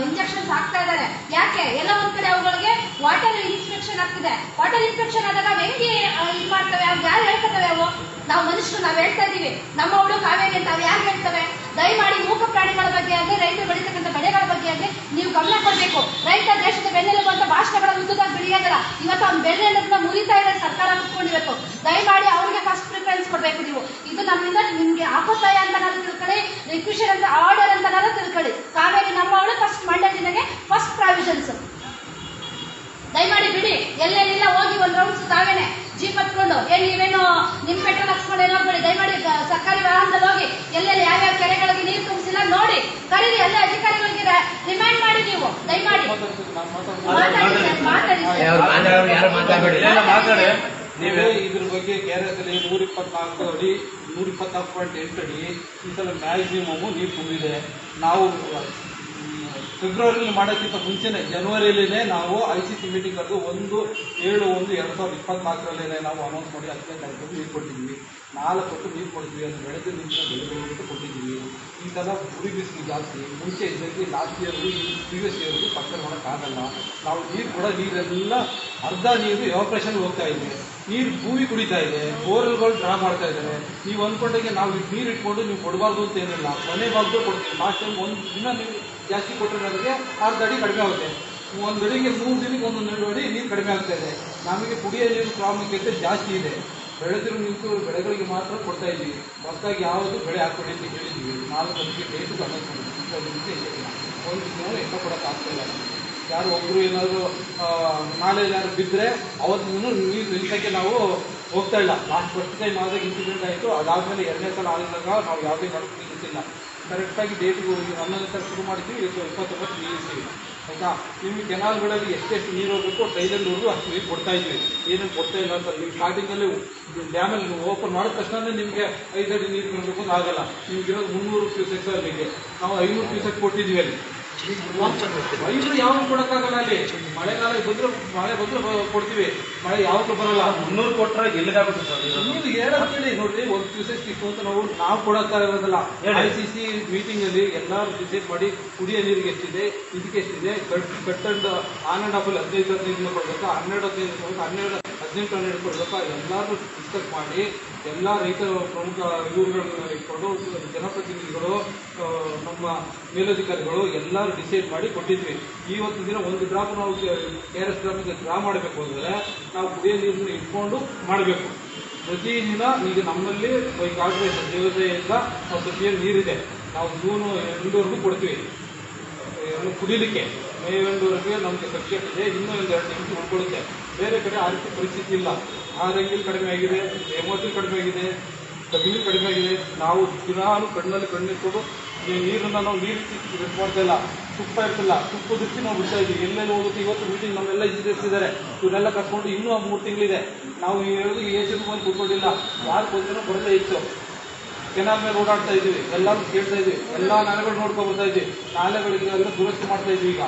ಇಂಜೆಕ್ಷನ್ಸ್ ಹಾಕ್ತಾ ಇದ್ದಾರೆ ಯಾಕೆ? ಎಲ್ಲ ಒಂದ್ ಕಡೆ ಅವುಗಳಿಗೆ ವಾಟರ್ ಇನ್ಸ್ಪೆಕ್ಷನ್ ಆಗ್ತಿದೆ. ವಾಟರ್ ಇನ್ಸ್ಪೆಕ್ಷನ್ ಆದಾಗ ಹೆಂಗೆ ಇದು ಮಾಡ್ತವೆ? ಅವ್ ಯಾರು ಹೇಳ್ಕೊತವೆ ಅವು? ನಾವು ಮನುಷ್ಯರು ನಾವು ಹೇಳ್ತಾ ಇದೀವಿ ನಮ್ಮ ಅವಳು ಕಾವೇರಿ ಅಂತ ಅವ್ ಯಾರು ಹೇಳ್ತವೆ? ದಯಮಾಡಿ ಮೂಕ ಪ್ರಾಣಿಗಳ ಬಗ್ಗೆ ಆಗಲಿ ರೈತರು ಬೆಳೀತಕ್ಕಂಥ ಬೆಳೆಗಳ ಬಗ್ಗೆ ಆಗಲಿ, ನೀವು ಗಮನ ಕೊಡಬೇಕು. ರೈತ ದೇಶದ ಬೆನ್ನೆಲುಬು ಅಂತ ಭಾಷಣಗಳ ಉದ್ದದಾಗ ಬೆಳೆಯೋದಲ್ಲ ಇವತ್ತು ಅವ್ನ ಬೆನ್ನೆಲುಬನ್ನ ಮುರಿತಾ ಇದೆ ಸರ್ಕಾರ ಉತ್ಕೊಂಡಿರಬೇಕು ದಯಮಾಡಿ ಅವ್ರಿಗೆ ಫಸ್ಟ್ ಪ್ರಿಫರೆನ್ಸ್ ಕೊಡಬೇಕು ನೀವು. ಇದು ನಮ್ಮಿಂದ ನಿಮಗೆ ಆಪತ್ತಾಯ ಅಂತ ನಾನು ತಿಳ್ಕೊಳ್ಳಿ ರಿಕ್ವಿಷನ್ ಅಂತ ಆರ್ಡರ್ ಅಂತ ನಾನು ತಿಳ್ಕೊಳ್ಳಿ. ಕಾವೇರಿ ನಮ್ಮವಳು ಫಸ್ಟ್ ಮಂಡ್ಯ ಜಿಲ್ಲೆಗೆ ಫಸ್ಟ್ ಪ್ರಾವಿಷನ್ಸ್ ದಯಮಾಡಿ ಬಿಡಿ. ಎಲ್ಲೆಲ್ಲಿಲ್ಲ ಹೋಗಿ ಒಂದ್ ರೌಂಡ್ಸ್ ತಾವೇನೆ. ಜೀಪ್ ಹತ್ಕೊಂಡು. ಏನ್ ನೀವೇನು ನಿಮ್ ಪೆಟ್ರೋಲ್ ಹಾಕ್ಸ್ಕೊಂಡು ಎಲ್ಲ ಬಿಡಿ ದಯಮಾಡಿ ಸರ್ಕಾರಿ ವಾಹನದಲ್ಲಿ ಹೋಗಿ ಎಲ್ಲೆಲ್ಲಿ ಯಾವ್ಯಾವ ಕೆರೆಗಳಿಗೆ ನೀರು ತುಂಬಿಸಿಲ್ಲ ನೋಡಿ. ಕರೀರಿ ಎಲ್ಲ ಅಧಿಕಾರಿಗಳಿಗೆ ರಿಮೈಂಡ್ ಮಾಡಿ ನೀವು. ದಯಮಾಡಿ. ಮಾತಾಡಿ ನೀವೇ ಇದ್ರ ಬಗ್ಗೆ ಕೇರಳದಲ್ಲಿ ನೂರ ಇಪ್ಪತ್ನಾಲ್ಕು ಅಡಿ ನೂರ ಇಪ್ಪತ್ನಾಲ್ಕು ಪಾಯಿಂಟ್ ಎಂಟು ಅಡಿ ಈ ಸಲ ಮ್ಯಾಕ್ಸಿಮಮ್ ನೀರು ತುಂಬಿದೆ. ನಾವು ಫೆಬ್ರವರಿಲಿ ಮಾಡೋಕ್ಕಿಂತ ಮುಂಚೆನೆ ಜನವರಿಯಲ್ಲಿನೇ ನಾವು ಐ ಸಿ ಸಿ ಮೀಟಿಂಗ್ ಕರೆದು ಒಂದು, ಏಳು, ಒಂದು, ಎರಡು ಸಾವಿರದ ಇಪ್ಪತ್ನಾಲ್ಕರಲ್ಲೇ ನಾವು ಅನೌನ್ಸ್ ಮಾಡಿ ಹದಿನೈದು ತಾರೀಕು ನೀರು ಕೊಟ್ಟಿದ್ದೀವಿ. ನಾಲ್ಕು ಹೊತ್ತು ನೀರು ಕೊಡ್ತೀವಿ, ಅದು ಬೆಳೆದ ನಿಮ್ಮ ಬೆಳೆಗಳಿಗೆ ಕೊಟ್ಟಿದ್ದೀವಿ. ಈ ಥರ ಉರಿ ಬಿಸಿಲು ಜಾಸ್ತಿ. ಮುಂಚೆ ಇದ್ದಕ್ಕೆ ಲಾಸ್ಟ್ ಇಯರ್ಗೂ ಈ ಪ್ರೀವಿಯಸ್ ಇಯರ್ಗೂ ಪಕ್ಕ ಮಾಡೋಕ್ಕಾಗಲ್ಲ ನಾವು ನೀರು ಕೂಡ ನೀರೆಲ್ಲ ಅರ್ಧ ನೀರು ಎವಾಪ್ರೇಷನ್ ಹೋಗ್ತಾ ಇದೆ. ನೀರು ಭೂಮಿ ಕುಡಿತಾ ಇದೆ, ಬೋರ್ವೆಲ್ಗಳು ಡ್ರಾ ಮಾಡ್ತಾ ಇದ್ದಾರೆ ನೀವು ಅಂದ್ಕೊಂಡಾಗೆ ನಾವು ನೀರು ಇಟ್ಕೊಂಡು ನೀವು ಕೊಡಬಾರ್ದು ಅಂತ ಏನಿಲ್ಲ. ಮನೆ ಬಾರ್ದು ಕೊಡ್ತೀವಿ. ಲಾಸ್ಟ್ ಟೈಮ್ ಒಂದು ದಿನ ನೀವು ಜಾಸ್ತಿ ಕೊಟ್ಟರೆ ನಮಗೆ ಅರ್ಧ ಅಡಿ ಕಡಿಮೆ ಆಗುತ್ತೆ. ಒಂದು ಅಡಿಗೆ ಮೂರು ದಿನಕ್ಕೆ ಒಂದೊಂದು ಅಡಿ ನೀರು ಕಡಿಮೆ ಆಗ್ತಾ ಇದೆ. ನಮಗೆ ಕುಡಿಯೋ ನೀರು ಪ್ರಾಮುಖ್ಯತೆ ಜಾಸ್ತಿ ಇದೆ. ಬೆಳೆದಿರೋ ನಿಂತು ಬೆಳೆಗಳಿಗೆ ಮಾತ್ರ ಕೊಡ್ತಾ ಇದ್ದೀವಿ. ಹೊಸದಾಗಿ ಯಾವುದು ಬೆಳೆ ಹಾಕ್ಕೊಡಿ ಅಂತ ಹೇಳಿದ್ದೀವಿ ನಾಲ್ಕು ಅದಕ್ಕೆ ಡೇಟು ಕಮ್ಮಿ ಒಂದು ದಿನ ಎಲ್ಲ ಕೊಡೋಕ್ಕಾಗ್ತಾ ಇಲ್ಲ. ಯಾರು ಒಬ್ಬರು ಏನಾದರೂ ನಾಳೆ ಏನಾದ್ರು ಬಿದ್ದರೆ ಅವತ್ತು ನೀರು ನಿಲ್ಸೋಕ್ಕೆ ನಾವು ಹೋಗ್ತಾ ಇಲ್ಲ. ಲಾಸ್ಟ್ ಫಸ್ಟ್ ಟೈಮ್ ಆದಾಗ ಇನ್ಸಿಡೆಂಟ್ ಆಯಿತು. ಅದಾದಮೇಲೆ ಎರಡನೇ ಸಲ ಆದಾಗ ನಾವು ಯಾವುದೇ ಕಾರಣಕ್ಕೂ ನಿಲ್ಲಿಸಿಲ್ಲ ಕರೆಕ್ಟಾಗಿ ಡೇಟ್ಗೆ ಹೋಗಿ ಹನ್ನೊಂದು ಸರ್ ಶುರು ಇವತ್ತು ಇಪ್ಪತ್ತೊಂಬತ್ತು ನಿಲ್ಲಿಸ್ತೀವಿ ಆಯಿತಾ? ನಿಮಗೆ ಕೆನಾಲ್ಗಳಲ್ಲಿ ಎಷ್ಟೆಷ್ಟು ನೀರು ಹೋಗ್ಬೇಕು ಟೈಲಲ್ಲಿವರೆಗೂ ಅಷ್ಟು ನೀರು ಕೊಡ್ತಾ ಇದ್ವಿ. ಏನೇನು ಕೊಡ್ತಾ ಇಲ್ಲ ಅಂತ ನೀವು ಸ್ಟಾರ್ಟಿಂಗಲ್ಲಿ ಡ್ಯಾಮಲ್ಲಿ ಓಪನ್ ಮಾಡಿದ ತಕ್ಷಣ ನಿಮಗೆ ಐದು ಅಡಿ ನೀರು ಕೊಡಬೇಕು ಅಂತ ನಿಮ್ಗೆ ಇರೋದು ಮುನ್ನೂರು ಕ್ಯೂಸೆಕ್ಸ್ ಅಲ್ಲಿಗೆ ನಾವು ಐನೂರು ಕ್ಯೂಸೆಕ್ ಕೊಟ್ಟಿದ್ವಿ ಅಲ್ಲಿ. ರೈತರು ಯಾವಾಗ ಕೊಡಕ್ಕಾಗಲ್ಲ ಅಲ್ಲಿ? ಮಳೆಗಾಲ ಬಂದ್ರೆ ಮಳೆ ಬಂದ್ರೆ ಕೊಡ್ತೀವಿ. ಮಳೆ ಯಾವತ್ತೂ ಬರಲ್ಲ. ಮುನ್ನೂರು ಕೊಟ್ಟರೆ ಎಲ್ಲಿಗಾಗುತ್ತೆ ಸರ್? ನೀವು ಹೇಳೋದು ಕೇಳಿ ನೋಡ್ರಿ ಒಂದು ದಿವಸ ಸಿಕ್ಕು ಅಂತ ನಾವು ನಾವು ಕೊಡಕ್ತಾ ಇರೋದಲ್ಲ ಐ ಸಿ ಸಿ ಮೀಟಿಂಗ್ ಅಲ್ಲಿ ಎಲ್ಲರೂ ಡಿಸೈಡ್ ಮಾಡಿ ಕುಡಿಯ ನೀರಿಗೆ ಎಷ್ಟಿದೆ ಇದಕ್ಕೆ ಎಷ್ಟಿದೆ cut cut and on and off ಅಲ್ಲಿ ಹದಿನೈದು ಹದಿನೈದು ಕೊಡ್ಬೇಕಾ? ಹನ್ನೆರಡು ಹದಿನೈದು ಕೊಡ್ಬೇಕು? ಹನ್ನೆರಡು ಹದಿನೆಂಟು ಹನ್ನೆರಡು ಕೊಡ್ಬೇಕಾ? ಎಲ್ಲರೂ ಡಿಸ್ಕಸ್ ಮಾಡಿ ಎಲ್ಲ ರೈತರ ಪ್ರಮುಖ ಇವುಗಳನ್ನ ಇಟ್ಕೊಂಡು ಜನಪ್ರತಿನಿಧಿಗಳು ನಮ್ಮ ಮೇಲಧಿಕಾರಿಗಳು ಎಲ್ಲರೂ ಡಿಸೈಡ್ ಮಾಡಿ ಕೊಟ್ಟಿದ್ವಿ. ಇವತ್ತು ದಿನ ಒಂದು ಡ್ರಾಪ್ ನಾವು ಕೆ ಆರ್ ಎಸ್ ಡ್ರಾ ಮಾಡಬೇಕು ಅಂದರೆ ನಾವು ಕುಡಿಯೋ ನೀರನ್ನು ಇಟ್ಕೊಂಡು ಮಾಡಬೇಕು. ಪ್ರತಿದಿನ ಈಗ ನಮ್ಮಲ್ಲಿ ಕಾರ್ಪೊರೇಷನ್ ದೇವತೆಯಿಂದ ನಾವು ಸಫಿಯನ್ ನೀರಿದೆ. ನಾವು ಜೂನು ಎಂಟುವರೆಗೂ ಕೊಡ್ತೀವಿ. ಕುಡಿಲಿಕ್ಕೆ ಮೇ ಎಂಟುವರೆಗೆ ನಮಗೆ ಸಬ್ಜೆಕ್ಟ್ ಇದೆ. ಇನ್ನೂ ಒಂದು ಎರಡು ನಿಮಿಷ ಉಳ್ಕೊಳ್ಳುತ್ತೆ. ಬೇರೆ ಕಡೆ ಆ ರೀತಿ ಪರಿಸ್ಥಿತಿ ಇಲ್ಲ. ಆರಂಗಿಲ್ ಕಡಿಮೆ ಆಗಿದೆ ಎಮೋಜಿ ಕಡಿಮೆ ಆಗಿದೆ ಕಬಿಲಿ ಕಡಿಮೆ ಆಗಿದೆ. ನಾವು ದಿನಾಲು ಕಣ್ಣಲ್ಲಿ ಕಣ್ಣಿಟ್ಕೊಂಡು ಈ ನೀರನ್ನ ನಾವು ನೀರು ಇದು ಮಾಡ್ತಾ ಇಲ್ಲ. ತುಪ್ಪ ಇರ್ತಿಲ್ಲ. ತುಪ್ಪದಕ್ಕೆ ನಾವು ಬಿಡ್ತಾ ಇದ್ದೀವಿ. ಎಲ್ಲೆಲ್ಲಿ ಹೋಗುತ್ತೆ? ಇವತ್ತು ಮೀಟಿಂಗ್ ನಮ್ಮೆಲ್ಲ ಇಂಜಿನಿಯರ್ಸ್ ಇದ್ದಾರೆ ಇವನ್ನೆಲ್ಲ ಕರ್ಕೊಂಡು ಇನ್ನೂ ಆ ಮೂರು ತಿಂಗಳಿದೆ. ನಾವು ಹೇಳೋದು ಎ ಸಿ ಬಂದು ಕೂತ್ಕೊಂಡಿಲ್ಲ. ಯಾರು ಕೊಂದ್ರೂ ಬರದೇ ಇತ್ತು. ಕೆನಾಲ್ ಮೇಲೆ ಓಡಾಡ್ತಾ ಇದ್ದೀವಿ. ಎಲ್ಲರೂ ಕೇಳ್ತಾ ಇದ್ದೀವಿ. ಎಲ್ಲ ನಾಲೆಗಳು ನೋಡ್ಕೊಂಡು ಬರ್ತಾ ಇದ್ದೀವಿ. ನಾಲೆಗಳಿಗೆ ಎಲ್ಲ ದುರಸ್ತಿ ಮಾಡ್ತಾ ಇದ್ವಿ ಈಗ.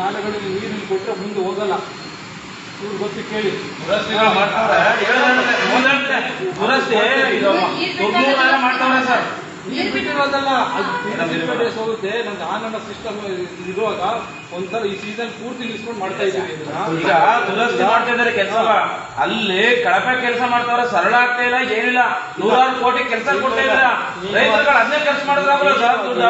ನಾಲೆಗಳಿಗೆ ನೀರಿನ ಕೊಟ್ಟರೆ ಮುಂದೆ ಹೋಗಲ್ಲ. ಇವ್ರು ಗೊತ್ತಿ ಕೇಳಿ. ದುರಸ್ತಿ ಮಾಡ್ತಾವ್ರೆ ಸರ್. ನೀರು ಬಿಟ್ಟಿರೋದಲ್ಲ ಹೋಗುತ್ತೆ ನಮ್ಗೆ ಸಿಸ್ಟಮ್ ಇರುವಾಗ ಒಂದ್ಸಲ ಈ ಸೀಸನ್ ಪೂರ್ತಿ ನಿಲ್ಸ್ಕೊಂಡು ಮಾಡ್ತಾ ಇದ್ದೀವಿ ಇದನ್ನ. ಈಗ ದುರಸ್ತಿ ಮಾಡ್ತಾ ಇದಾರೆ ಕೆಲಸ ಅಲ್ಲಿ ಕಳಪೆ ಕೆಲಸ ಮಾಡ್ತಾವ್ರೆ. ಸರಳ ಆಗ್ತಾ ಇಲ್ಲ ಏನಿಲ್ಲ. ನೂರಾರು ಕೋಟಿ ಕೆಲಸ ಕೊಡ್ತಾ ಇಲ್ಲ. ರೈತರುಗಳು ಅದನ್ನೇ ಕೆಲಸ ಮಾಡಿದ್ರೆ ಸರ್ ದುಡ್ಡ.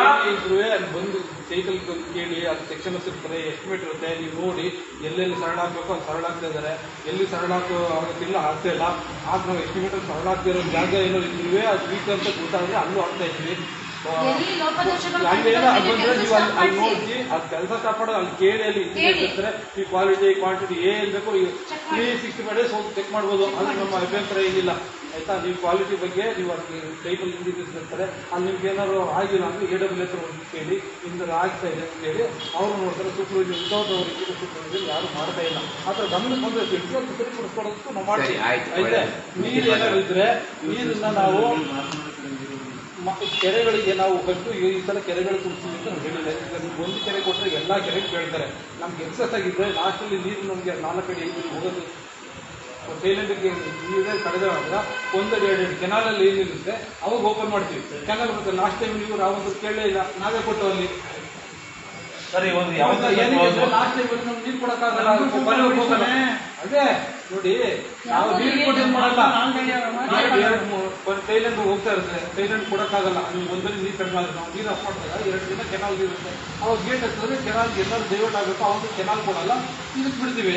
ಬಂದು ಸೈಕಲ್ ಕೇಳಿ ಅದು ಸೆಕ್ಷನ್ ಇರ್ತಾರೆ ಎಸ್ಟಿಮೇಟ್ ಇರುತ್ತೆ ನೀವು ನೋಡಿ ಎಲ್ಲೆಲ್ಲಿ ಸರಳ ಹಾಕ್ಬೇಕು ಅದು ಸರಳ ಆಗ್ತಾ ಇದ್ದಾರೆ. ಎಲ್ಲಿ ಸರಳ ಹಾಕೋ ಆಗೋಕ್ಕಿಲ್ಲ ಆಗ್ತಾ ಇಲ್ಲ. ಆಗ ನಾವು ಎಸ್ಟಿಮೇಟ್ ಸರಳ ಆಗ್ತಾ ಇರೋ ಜಾಗ ಏನೋ ಇದ್ರೂ ಅದು ವೀಕ್ ಅಂತ ಗೊತ್ತಾದ್ರೆ ಅಲ್ಲೂ ಆಗ್ತಾ ಇದ್ವಿ ನೀವು ಅಲ್ಲಿ ಅಲ್ಲಿ ನೋಡಿಸಿ ಅದು ಕೆಲಸ ಕಾಪಾಡೋದು ಅಲ್ಲಿ ಕೇಳಿ ಅಲ್ಲಿ. ಇರ್ತಾರೆ ಈ ಕ್ವಾಲಿಟಿ ಕ್ವಾಂಟಿಟಿ ಏನ್ ಬೇಕು ತ್ರೀ. ಸಿಕ್ಸ್ಟಿ ಫೈವ್ ಡೇಸ್ ಹೋಗಿ ಚೆಕ್ ಮಾಡ್ಬೋದು. ಅದು ನಮ್ಮ ಅಭ್ಯಂತರ ಏನಿಲ್ಲ. ಆಯ್ತಾ? ನೀವು ಕ್ವಾಲಿಟಿ ಬಗ್ಗೆ ನೀವು ಅದಕ್ಕೆ ಇಂಡಿಕೇಶನ್ ಇರ್ತಾರೆ ಅಲ್ಲಿ ನಿಮ್ಗೆ ಏನಾದ್ರು ಆಗಿಲ್ಲ ಅಂದ್ರೆ ಎ ಡಬ್ಲ್ಯೂ ಹತ್ರ ಒಂದು ಕೇಳಿ ನಿಮ್ದು ಆಗ್ತಾ ಇದೆ ಅಂತ ಹೇಳಿ ಅವ್ರು ನೋಡ್ತಾರೆ. ಸೂಪರ್ವೈಸರ್ ವಿತೌಟ್ ಅವ್ರ ಸೂಪರ್ವೈಸರ್ ಯಾರು ಮಾಡ್ತಾ ಇಲ್ಲ. ಆ ಥರ ಗಮನಕ್ಕೆ ಬಂದ್ರೆ ಎಷ್ಟು ಸರಿಪಡಿಸ್ಕೊಳ್ಳೋದಕ್ಕೂ ನಾವು ಮಾಡ್ತೀವಿ. ಆಯ್ತು. ನೀರು ಏನಾದ್ರು ಇದ್ರೆ ನೀರನ್ನ ನಾವು ಮತ್ತೆ ಕೆರೆಗಳಿಗೆ ನಾವು ಕಟ್ಟು ಈ ಸಲ ಕೆರೆಗಳು ತುಂಬಿಸ್ತೀವಿ ಅಂತ ನಾವು ಹೇಳಿಲ್ಲ. ಈಗ ಒಂದು ಕೆರೆ ಕೊಟ್ಟರೆ ಎಲ್ಲ ಕೆರೆಗೆ ಕೇಳ್ತಾರೆ. ನಮ್ಗೆ ಎಕ್ಸಸ್ ಆಗಿದ್ರೆ ಲಾಸ್ಟಲ್ಲಿ ನೀರು ನಮಗೆ ನಾಲ್ಕು ಅಡಿ ಹೋಗೋದು. ಸೈಲೆಂಟ್ಗೆ ನೀರೇ ಕಡಿದಾವಾಗ ಒಂದು ಎರಡು ಅಡಿ ಕೆನಾಲಲ್ಲಿ ಏನಿರುತ್ತೆ ಅವಾಗ ಓಪನ್ ಮಾಡ್ತೀವಿ. ಕೆನಾಲ್ ಬರುತ್ತೆ. ಲಾಸ್ಟ್ ಟೈಮ್ ನೀವು ರಾವಂತ ಕೇಳಲೇ ಇಲ್ಲ. ನಾವೇ ಕೊಟ್ಟು ಅಲ್ಲಿ. ಸರಿ ಒಂದು ಲಾಸ್ಟ್ ಟೈಮ್ ನಮ್ಗೆ ನೀರು ಕೊಡಕ್ಕಾಗಲ್ಲ. ಅದೇ ನೋಡಿ ನಾವು ನೀರು ಕೊಟ್ಟು ಮಾಡಲ್ಲ. ಸೈಲೆಂಟ್ ಹೋಗ್ತಾ ಇರುತ್ತೆ. ಸೈಲೆಂಟ್ ಕೊಡಕ್ಕಾಗಲ್ಲ. ನೀವು ಒಂದಲ್ಲಿ ನೀರು ಕಡಿಮೆ ಆಗುತ್ತೆ ನಾವು ನೀರು ಆಫ್ ಮಾಡಿದಾಗ ಎರಡು ದಿನ ಕೆನಾಲ್ ಇರುತ್ತೆ. ಅವಾಗ ಗೇಟ್ ಹತ್ತಿದ್ರೆ ಕೆನಾಲ್ ಎಲ್ಲರೂ ಡೈವರ್ಟ್ ಆಗುತ್ತೋ ಅವಾಗ ಕೆನಾಲ್ ಕೊಡಲ್ಲ. ಇದಕ್ಕೆ ಬಿಡ್ತೀವಿ.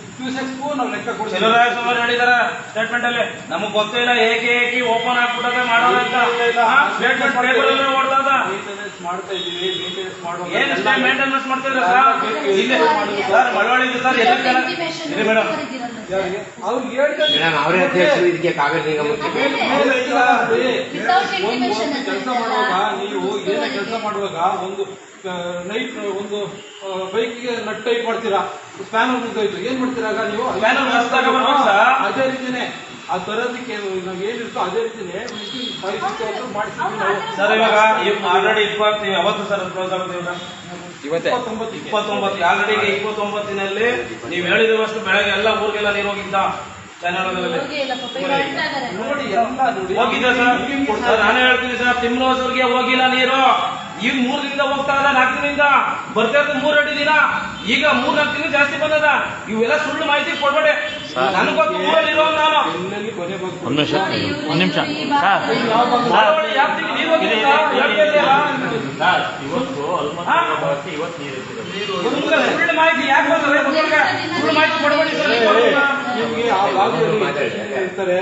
ಹೇಳಿದಾರೆ ಸ್ಟೇಟ್ಮೆಂಟ್ ಅಲ್ಲಿ. ನಮಗ್ ಗೊತ್ತಿಲ್ಲ ಏಕೆ ಏಕೆ ಓಪನ್ ಆಗ್ಬಿಟ್ಟದೆ ಮಾಡೋಣ ಅಂತ. ಸ್ಟೇಟ್ಮೆಂಟ್ ಪೇಪರ್ ಅಲ್ಲೇ ಓಡ್ತದ ಮೇಂಟೆನೆನ್ಸ್ ಮಾಡ್ತಾ ಇದೀವಿ ಮೇಂಟೆನೆನ್ಸ್ ಮಾಡುವಾಗ ಏನ್ ಎಲ್ಲ ಮೇಂಟೆನೆನ್ಸ್ ಮಾಡ್ತಿದ್ರ ಸರ್? ಇಲ್ಲಿ ಸರ್ ಮಳವಳ್ಳಿ ಸರ್ ಎಲ್ಲಿ ಕೆಲ- ಇರಿ ಮೇಡಮ್. ಯಾರಿಗೆ? ಅವ್ರು ಹೇಳ್ತಾರೆ. ಮೇಡಮ್ ಅವರೇ ಅಧ್ಯಕ್ಷರು ಇದಕ್ಕೆ ಕಾವೇರಿ ನಿಗಮಕ್ಕೆ ಒಂದು ಕೆಲಸ ಮಾಡುವಾಗ. ನೀವು ಏನೇ ಕೆಲಸ ಮಾಡುವಾಗ ಒಂದು ನೈಟ್ ಒಂದು ಬೈಕ್ಗೆ ನಟ್ ಟೈಪ್ ಮಾಡ್ತೀರಾ? ಸ್ಪ್ಯಾನರ್ ಮುಗ್ದೋಯ್ತು ಏನ್ ಮಾಡ್ತೀರಾ ಆಗ ನೀವು. ಅದೇ ರೀತಿನೇ ಆ ತರೋದಕ್ಕೆ ನಾವ್ ಏನಿರ್ತೋ ಅದೇ ರೀತಿನೇ ಸರ್ ಇವಾಗ ಆಲ್ರೆಡಿ ಇಪ್ಪತ್ತು ಯಾವತ್ತು ಸರ್ ಕ್ಲೋಸ್ ಆಗುತ್ತೆ ಇವಾಗ? ಇಪ್ಪತ್ತೊಂಬತ್ತು ಇಪ್ಪತ್ತೊಂಬತ್ತು ಆಲ್ರೆಡಿ ಇಪ್ಪತ್ತೊಂಬತ್ತಿನಲ್ಲಿ ನೀವು ಹೇಳಿದಷ್ಟು ಬೆಳಗ್ಗೆ ಎಲ್ಲ ಊರಿಗೆಲ್ಲ ನೀರು ಹೋಗಿದ್ದ ಚಾನಲ್ಗಳಲ್ಲಿ ಹೋಗಿ ಇಲ್ಲ ಪಾಪ ಇವ್ರು ಅಳ್ತಾ ಇದಾರೆ. ನೋಡಿ ಎಲ್ಲ ನೋಡಿ ಹೋಗಿದೆ ಸರ್? ನಾನು ಹೇಳ್ತೀನಿ ಸರ್ ತಿಮ್ರೋಸರ್ಗೆ ಹೋಗಿಲ್ಲ ನೀರು. ಈಗ ಮೂರ್ ದಿನ ಹೋಗ್ತಾ ಇಲ್ಲ ನಾಲ್ಕು ದಿನದಿಂದ ಬರ್ತಾ ಇರೋದು ಮೂರ್ ಎರಡು ದಿನ. ಈಗ ಮೂರ್ ನಾಲ್ಕು ದಿನ ಜಾಸ್ತಿ ಬಂದದ. ಇವೆಲ್ಲ ಸುಳ್ಳು ಮಾಹಿತಿ ಕೊಡ್ಬೇಡಿ. ನನಗೆ ಗೊತ್ತು ಊರಲ್ಲಿ ಇರೋ ನಾನು. ಒಂದು ನಿಮಿಷ. ಒಂದು ನಿಮಿಷ. ಸುಳ್ಳು ಮಾಹಿತಿ ಯಾಕೆ ಸುಳ್ಳು ಮಾಹಿತಿ ಕೊಡಬೇಡಿ ಸರ್ ಆ ಭಾಗದಲ್ಲಿ ಇರ್ತಾರೆ.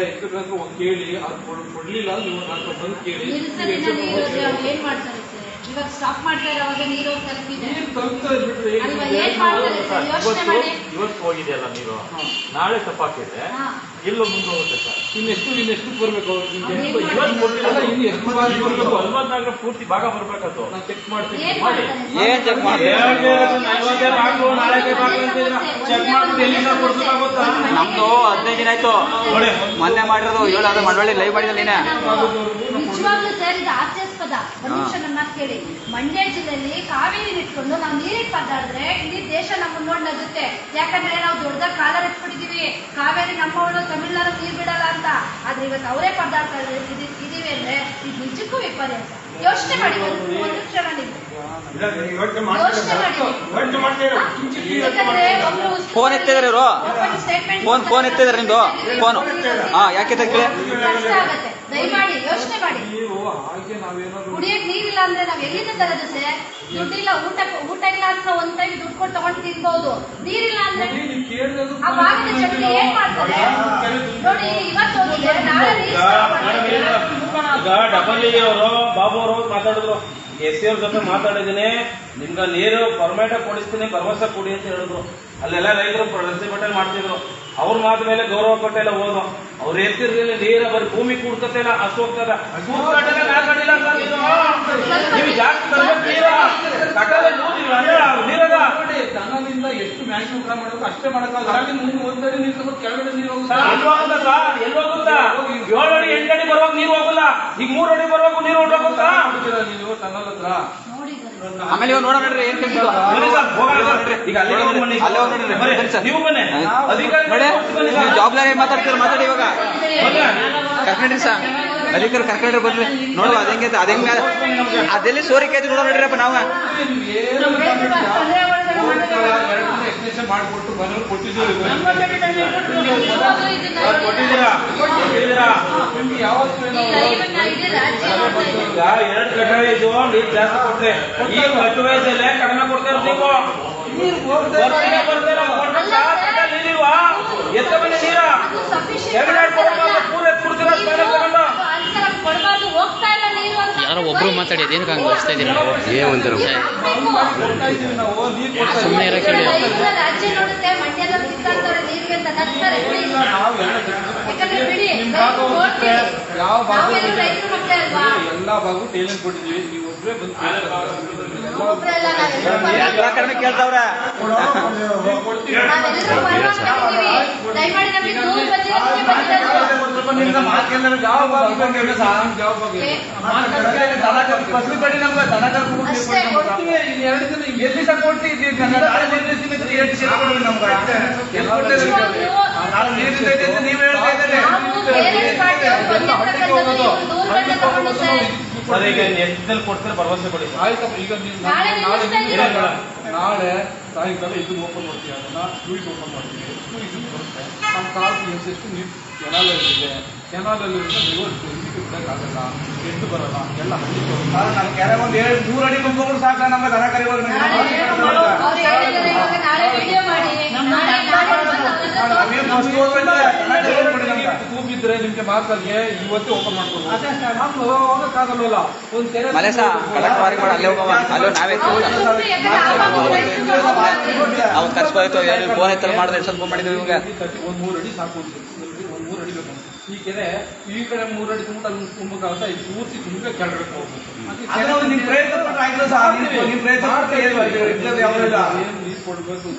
ಕೇಳಿ ಅದು ಕೊಡ್- ಕೊಡ್ಲಿಲ್ಲ ನೀವು ನಾನು ಬಂದು ಕೇಳಿ. ಏನ್ ಮಾಡ್ತಾರೆ? ಇವಾಗ ಸ್ಟಾಪ್ ಮಾಡ್ತಾ ಇರೋವಾಗ ನೀರು ತಲುಪಿದೆ ನೀರು ತಲುಪ್ತಾ ಇದ್ಬಿಟ್ರೆ ಅಲ್ವಾ ಏನ್ ಮಾಡ್ತಾರೆ ಸರ್? ಯೋಚನೆ ಇವತ್ತು ಮಾಡಿ. ಇವತ್ತು ಹೋಗಿದೆಯಲ್ಲ ನೀರು ನಾಳೆ ತಪ್ಪಾಕಿದ್ರೆ. ಎಲ್ಲೋ ಮುಂದೆ ಹೋಗುತ್ತೆ ಸರ್? ಇನ್ನೆಷ್ಟು ಇನ್ನೆಷ್ಟು ಬರ್ಬೇಕು ಅವ್ರಿಗೆ ಇವತ್ತು ಮಾಡ್ತಾರೆ? ಕೊಡ್ಲಿಲ್ಲ ಇನ್ನು ಎಷ್ಟು ಬಾರಿ ಬರ್ಬೇಕು? ಅಲ್ವತ್ನಾಗ ಪೂರ್ತಿ ಭಾಗ ಬರ್ಬೇಕದು. ನಾನು ಚೆಕ್ ಮಾಡ್ತೀನಿ. ಏನ್ ಚೆಕ್. ಚೆಕ್ ಮಾಡ್ಬಿಟ್ಟು ಎಲ್ಲಿಂದ ಕೊಡ್ಬೇಕಾಗುತ್ತಾ? ನಮ್ದು ಹದಿನೈದು ದಿನ ಆಯ್ತು. ನೋಡಿ ಮೊನ್ನೆ ಮಾಡಿರೋದು ಏಳು ಅದು ಮಳವಳ್ಳಿ ಲೈವ್ ಮಾಡಿದ ನೀನೆ. ನಿಜವಾಗ್ಲೂ ಸರ್ ಇದು ಹಾಸ್ಯಾಸ್ಪದ. ಒಂದ್ ನಿಮಿಷ ನನ್ನ ಕೇಳಿ. ಮಂಡ್ಯ ಜಿಲ್ಲೆಯಲ್ಲಿ ಕಾವೇರಿ ಇಟ್ಕೊಂಡು ನಾವು ನೀರಿಗೆ ಪದ್ದಾಡಿದ್ರೆ ಇಡೀ ದೇಶ ನಮ್ಮ ನೋಡಿ ನಗುತ್ತೆ. ಯಾಕಂದ್ರೆ ನಾವು ದೊಡ್ಡದಾಗ ಕಾಲರ್ ಎತ್ಬಿಟ್ಟಿದೀವಿ. ಕಾವೇರಿ ನಮ್ಮವಳು ತಮಿಳ್ನಾಡು ನೀರ್ ಬಿಡಲ್ಲ ಅಂತ. ಆದ್ರೆ ಇವತ್ತು ಅವರೇ ಪದ್ದಾಡ್ತಾ ಇದ್ದೀವಿ ಇದೀವಿ ಅಂದ್ರೆ ಇದು ನಿಜಕ್ಕೂ ವಿಪರ್ಯಾಸ ಯೋಚನೆ ಮಾಡಿ ಒಂದು ಕ್ಷಣ ನೀವು ಫೋನ್ ಎತ್ತಿದಾರೆ ಇವರು. ಫೋನ್ ಫೋನ್ ಎತ್ತಿದಾರೆ ನಿಮ್ದು. ಫೋನ್ ಹಾ ಯಾಕೆ ಆಗತ್ತೆ. ದಯಮಾಡಿ ಯೋಚನೆ ಮಾಡಿ ನೀವು ಹಾಗೆ ನಾವೇನಾದ್ರು ಕುಡಿಯಕ್ ನೀರಿಲ್ಲ ಅಂದ್ರೆ ನಾವ್ ಎಲ್ಲಿಂದ ತರೋದು ಸರ್ ದುಡ್ಡಿಲ್ಲ ಊಟ ಊಟ ಇಲ್ಲ ಅಂತ ಒಂದ್ ಟೈಮ್ ದುಡ್ಡು ಕೊಟ್ಟು ತಗೊಂಡು ತಿನ್ಬಹುದು ನೀರಿಲ್ಲ ಅಂದ್ರೆ ನೀವು ಕೇಳಿದ್ರು ಆ ಭಾಗದ ಜನತೆ ಏನ್ ಮಾಡ್ತಾರೆ? ನೋಡಿ ಇವತ್ತು ಹೋಗಿದೆ ನಾಳೆ ನೀರು ಈಗ ಅವರು ಬಾಬು ಅವರು ಮಾತಾಡಿದ್ರು. ಎಸ್ ಸಿ ಅವ್ರ ಜೊತೆ ಮಾತಾಡಿದೀನಿ ನಿಮ್ಗ ನೀರು ಪರ್ಮನೆಂಟ್ ಕೊಡಿಸ್ತೀನಿ ಭರವಸೆ ಕೊಡಿ ಅಂತ ಹೇಳಿದ್ರು. ಅಲ್ಲೆಲ್ಲ ರೈತರು ಪ್ರತಿಭಟನೆ ಮಾಡ್ತಿದ್ರು. ಅವ್ರ ಮಾತ ಮೇಲೆ ಗೌರವ ಕೊಟ್ಟೆಲ್ಲ ಹೋದ್ರು. ಅವ್ರ ಎತ್ತಿರ್ಲಿಲ್ಲ ನೀರ ಬರೀ ಭೂಮಿ ಕೂಡ್ತತೆ ಅಷ್ಟು ಹೋಗ್ತದ. ನೀವು ಜಾಸ್ತಿ ನೀರದ ತನ್ನದಿಂದ ಎಷ್ಟು ಮ್ಯಾಕ್ಸಿಮಮ್ ಕ್ರಮ ಮಾಡಬೇಕು ಅಷ್ಟೇ ಮಾಡಕ್ಕಾಗಲ್ಲ ಹಾಗೆ ಮುಂದೆ ಒಂದಡಿ ನೀರು ತಗೊಂಡು ಕೆಳಗಡೆ ನೀರು ಹೋಗುತ್ತೆ? ಸರ್ ಎಲ್ಲಿ ಹೋಗುತ್ತಾ? ಏಳು ಅಡಿ ಎಂಟು ಅಡಿ ಬರುವಾಗ ನೀರು ಹೋಗಲ್ಲ ಈಗ ಮೂರು ಅಡಿ ಬರುವಾಗ ನೀರು ಹೊರಟೋಗುತ್ತಾ? ಹೋಗುತ್ತಾ ನೀವು ತನ್ನ ಹತ್ರ ನೋಡಿ ಆಮೇಲೆ ಇವಾಗ ನೋಡೋಣ ನೋಡ್ರಿ ಏನ್ ಕೇಳ್ತಾರೆ ಈಗ ಬನ್ನಿ. ಅಲ್ಲೇ ಹೋಗಿ ನೋಡ್ರಿ. ಬನ್ನಿ. ಬನ್ನಿ ನೀವು ಬನ್ನಿ. ಅಧಿಕಾರಿ ನೋಡಿ ಬನ್ನಿ. ಜವಾಬ್ದಾರಿ ಮಾತಾಡ್ತೀರ? ಮಾತಾಡಿ ಇವಾಗ. ಕರ್ಕೊಂಡ್ರಿ ಸರ್. ಅಧಿಕಾರಿ ಕರ್ಕೊಂಡ್ರೆ ಬಂದ್ರೆ ನೋಡುವ ಅದಂಗೆ ಅದಂಗೆ ಅದೆಲ್ಲಿ ಸೋರಿಕೆ ಆಯ್ತು ನೋಡೋ ನೋಡ್ರಪ್ಪ ನಾವು ಮಾಡಿಕೊಟ್ಟು ಮನೇಲಿ ಕೊಟ್ಟಿದ್ದೀರಾ ಕೊಟ್ಟಿದ್ದೀರಾ ನಿಮ್ಗೆ ಯಾವತ್ತೂ ಎರಡು ಕಟ್ಟಡ ಇದು ನೀರು ಜಾಸ್ತಿ ಕೊಟ್ರೆ ಈ ಕಟ್ಟು ವಯಸ್ಸಲ್ಲೇ ಕಡಿಮೆ ಕೊಡ್ತಾರೆ ನೀವು ಎತ್ತ ಮನೆ ನೀರ ಅದು ಎರಡು ಕೊಡ್ತೀರಾ ಕೊಡಬಾರ್ದು ಹೋಗ್ತಾ ಇಲ್ಲ ನೀರು ಅಂತ ಯಾರೋ ಒಬ್ರು ಮಾತಾಡಿ ಏನಕ್ಕೆ ಹಂಗೆ ಹೊಸ್ತಾ ಇದ್ದೀರಿ? ನಾವು ನೀರು ಕೊಡ್ತಾ ಸುಮ್ಮನೆ ಇರಕ್ಕೆ ರಾಜ್ಯ ನೋಡುತ್ತೆ ಎಲ್ಲ ಯಾಕಂದ್ರೆ ಬಿಡಿ ಯಾವ ಭಾಗ ರೈತರ ಮಕ್ಕಳೇ ಅಲ್ವಾ? ಎಲ್ಲ ಭಾಗವು ಟೇಲೆಂಟ್ ಕೊಟ್ಟಿದ್ದೀವಿ. ನೀವು ಒಬ್ಬರೇ ಬಂದು ಎಲ್ಲ ನಾವೆಲ್ಲರೂ ಪರವಾಗಿದ್ದೀವಿ ದಯಮಾಡಿ ನಮಗೆ ದೂರ ಬಂದಿರೋದಕ್ಕೆ ಯಾವ ಬೇಕು ಸರ್? ಕೊಡ್ತೀವಿ. ಎಲ್ಲಿ ನಮ್ಗೆ? ನಮ್ಗೆ? ಇದೆ ಸರ್ ಈಗ ಎತ್ತಲ್ಲಿ ಕೊಡ್ತಾರೆ ಭರವಸೆ ಕೊಡಿ ಆಯ್ತಪ್ಪ ಈಗ ನೀವು ನಾಳೆ ನಾಳೆ ಸಾಯಂಕಾಲ ಇದನ್ನ ಓಪನ್ ಮಾಡ್ತೀವಿ ಅದನ್ನ ಟ್ಯೂಬ್ ಓಪನ್ ಮಾಡ್ತೀವಿ ಟ್ಯೂಬ್ ಇದು ಬರುತ್ತೆ ನಮ್ಮ ಕಾಲು ಎಷ್ಟು ನೀರು ಕೆನಾಲಲ್ಲಿದೆ ಕೆನಾಲಲ್ಲಿ ನೀವು ಆಗಲ್ಲ ಎದ್ದು ಬರಲ್ಲ ಎಲ್ಲ ಹಳ್ಳಿ ನಾನು ಕೆರೆ ಒಂದು ಏಳು ನೂರು ಅಡಿ ಬಂದ್ಕೊಂಡು ಸಾಕ ನಮ್ಮ ದನ ಕರಿವಾಗ ಇದ್ರೆ ನಿಮ್ಗೆ ಮಾತಾಗೆ ಇವತ್ತೇ ಓಪನ್ ಮಾಡ್ಕೊಬೋದು ನಮ್ಗೆ ಹೋಗಕ್ಕಾಗಲ್ವಲ್ಲ. ಒಂದು ತೆರೆ ಮಲೇಸ ಕಲೆಕ್ಟ್ ವಾರಿ ಮಾಡಿ ಅಲ್ಲೇ ಹೋಗವ ಅಲ್ಲೋ ನಾವೇ. ಅವ್ನು ಕರ್ಸ್ಬೋಯ್ತು ಫೋನ್ ಎತ್ತಲ್ಲಿ ಮಾಡಿದ್ರೆ ಸ್ವಲ್ಪ ಮಾಡಿದ್ರೆ ಇವಾಗ? ಒಂದ್ ಮೂರು ಅಡಿ ಸಾಕು ಅಂತ. ಇಲ್ರಿ, ಒಂದ್ ಮೂರು ಅಡಿ ಬೇಕು ಈ ಕೆರೆ ಈ ಕಡೆ ಮೂರಡಿ ತುಂಬ ಅಲ್ಲಿ ಈ ಇದು ಪೂರ್ತಿ ತುಂಬೆ ಕೆಳಗಡೆ ಹೋಗ್ಬೇಕು. ನೀರ್ ಕೊಡ್ಬೇಕು.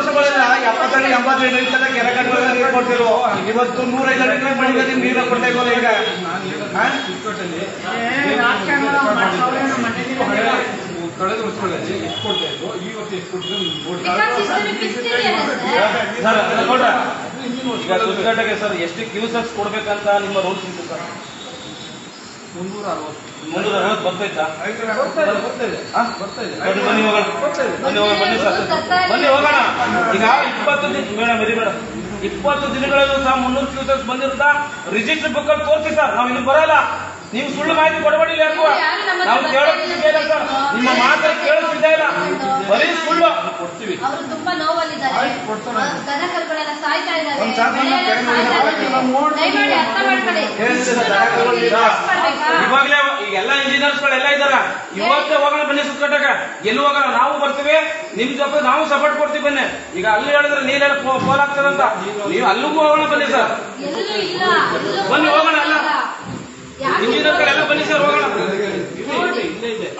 ಕೊಡಿ ಸರ್ ಯಾರ ತಂದೇನು ನೀರು ನಿಮಿಷದ ಕೆರೆ ನೀರು ಕೊಡ್ತಿರೋ ಇವತ್ತು ನೂರೈದು ಅಡಿ ಮಳೆಗೆ ನೀರು ಕೊಡ್ತಾ ಇಲ್ವಲ್ಲ ಈಗ? ನಾನು ಹೇಳೋದು ಕಳೆದ ವರ್ಷಗಳಲ್ಲಿ ಎಷ್ಟು ಕೊಡ್ತಾ ಇದ್ರು ಈ ವರ್ಷ ಎಷ್ಟು ಕೊಟ್ಟಿದ್ರು ಸರ್? ಎಷ್ಟು ಕ್ಯೂಸರ್ಸ್ ಕೊಡ್ಬೇಕಂತ ನಿಮ್ಮ ರೋಲ್ ಇತ್ತು ಸರ್? ಮುನ್ನೂರ ಅರವತ್ತು ಮುನ್ನೂರ ಅರವತ್ತು ಬರ್ತೈತಾ ಬನ್ನಿ ಹೋಗೋಣ. ಬನ್ನಿ ಹೋಗೋಣ ಸರ್. ಬನ್ನಿ ಹೋಗೋಣ. ಈಗ ಇಪ್ಪತ್ತು ದಿನ ಮೇಡಮ್ ಇರಿ ಮೇಡಮ್. ಇಪ್ಪತ್ತು ದಿನಗಳಲ್ಲೂ ಸಹ ಮುನ್ನೂರು ಕ್ಯೂಸರ್ಸ್ ಬಂದಿರುತ್ತಾ? ರಿಜಿಸ್ಟರ್ ಬುಕ್ ಅಲ್ಲಿ ತೋರಿಸಿ ಸರ್. ನಾವು ಇಲ್ಲಿ ಬರಲ್ಲ. ನೀವು ಸುಳ್ಳು ಮಾಹಿತಿ ಕೊಡಬೇಡಿ ಅಲ್ವಾ? ನಾವು ಕೇಳೋಕ್ ಇಲ್ಲ ಸರ್. ನಿಮ್ಮ ಮಾತ್ರ ಕೇಳೋದಿದ್ದೇ ಇಲ್ಲ. ಬರೀ ಸುಳ್ಳು. ಕೊಡ್ತೀವಿ. ಅವರು ತುಂಬಾ ನೋವಲ್ಲಿದ್ದಾರೆ. ದನ ಕರುಗಳೆಲ್ಲ ಸಾಯ್ತಾ ಇದ್ದಾರೆ. ದಯಮಾಡಿ ಅರ್ಥ ಮಾಡ್ಕೊಳ್ಳಿ? ಇವಾಗಲೇ ಈಗ ಎಲ್ಲ ಇಂಜಿನಿಯರ್ಸ್ ಗಳೆಲ್ಲ ಇದಾರ. ಇವತ್ತೇ ಹೋಗೋಣ ಬನ್ನಿ ಸುತ್ತಕಟ್ಟಾಗ ಎಲ್ಲಿ ಹೋಗೋಣ? ನಾವು ಬರ್ತೀವಿ. ನಿಮ್ ಜೊತೆ ನಾವು ಸಪೋರ್ಟ್ ಕೊಡ್ತೀವಿ ಬನ್ನಿ. ಈಗ ಅಲ್ಲಿ ಹೇಳಿದ್ರೆ ನೀರೆಲ್ಲ ಫೋನ್ ಆಗ್ತದಂತ ನೀವು ಅಲ್ಲಿಗೂ ಹೋಗೋಣ ಬನ್ನಿ ಸರ್. ಎಲ್ಲೂ ಇಲ್ಲ. ಎಲ್ಲೂ ಬನ್ನಿ ಹೋಗೋಣ ಎಲ್ಲ. ಯಾರು ಇಂಜಿನಿಯರ್ ಗಳೆಲ್ಲ ಬನ್ನಿ ಸರ್ ಹೋಗೋಣ ನೋಡಿ. ಆಯ್ತು ನೋಡಿ ಸರ್. ತೋರ್ಸಿ. ಆನ್ ರೆಕಾರ್ಡ್ಸ್ ನಾನು ಏನ್ ಬೇಕಾದ್ರೆ ಮಾಡ್- records ನಮ್ಗೆ ಬೇಡ ಸರ್ ನೋಡಿ, ನಾವು ಅಲ್ಲಿ- ನಮ್ಗೆ. ವಾಸ್ತವ ಬೇಕು ಅಲ್ಲ ರೆಕಾರ್ಡ್ಸ್ ಬೇಡ ವಾಸ್ತವ ಬೇಕು ಅದೇ ನೋಡ್ರೆ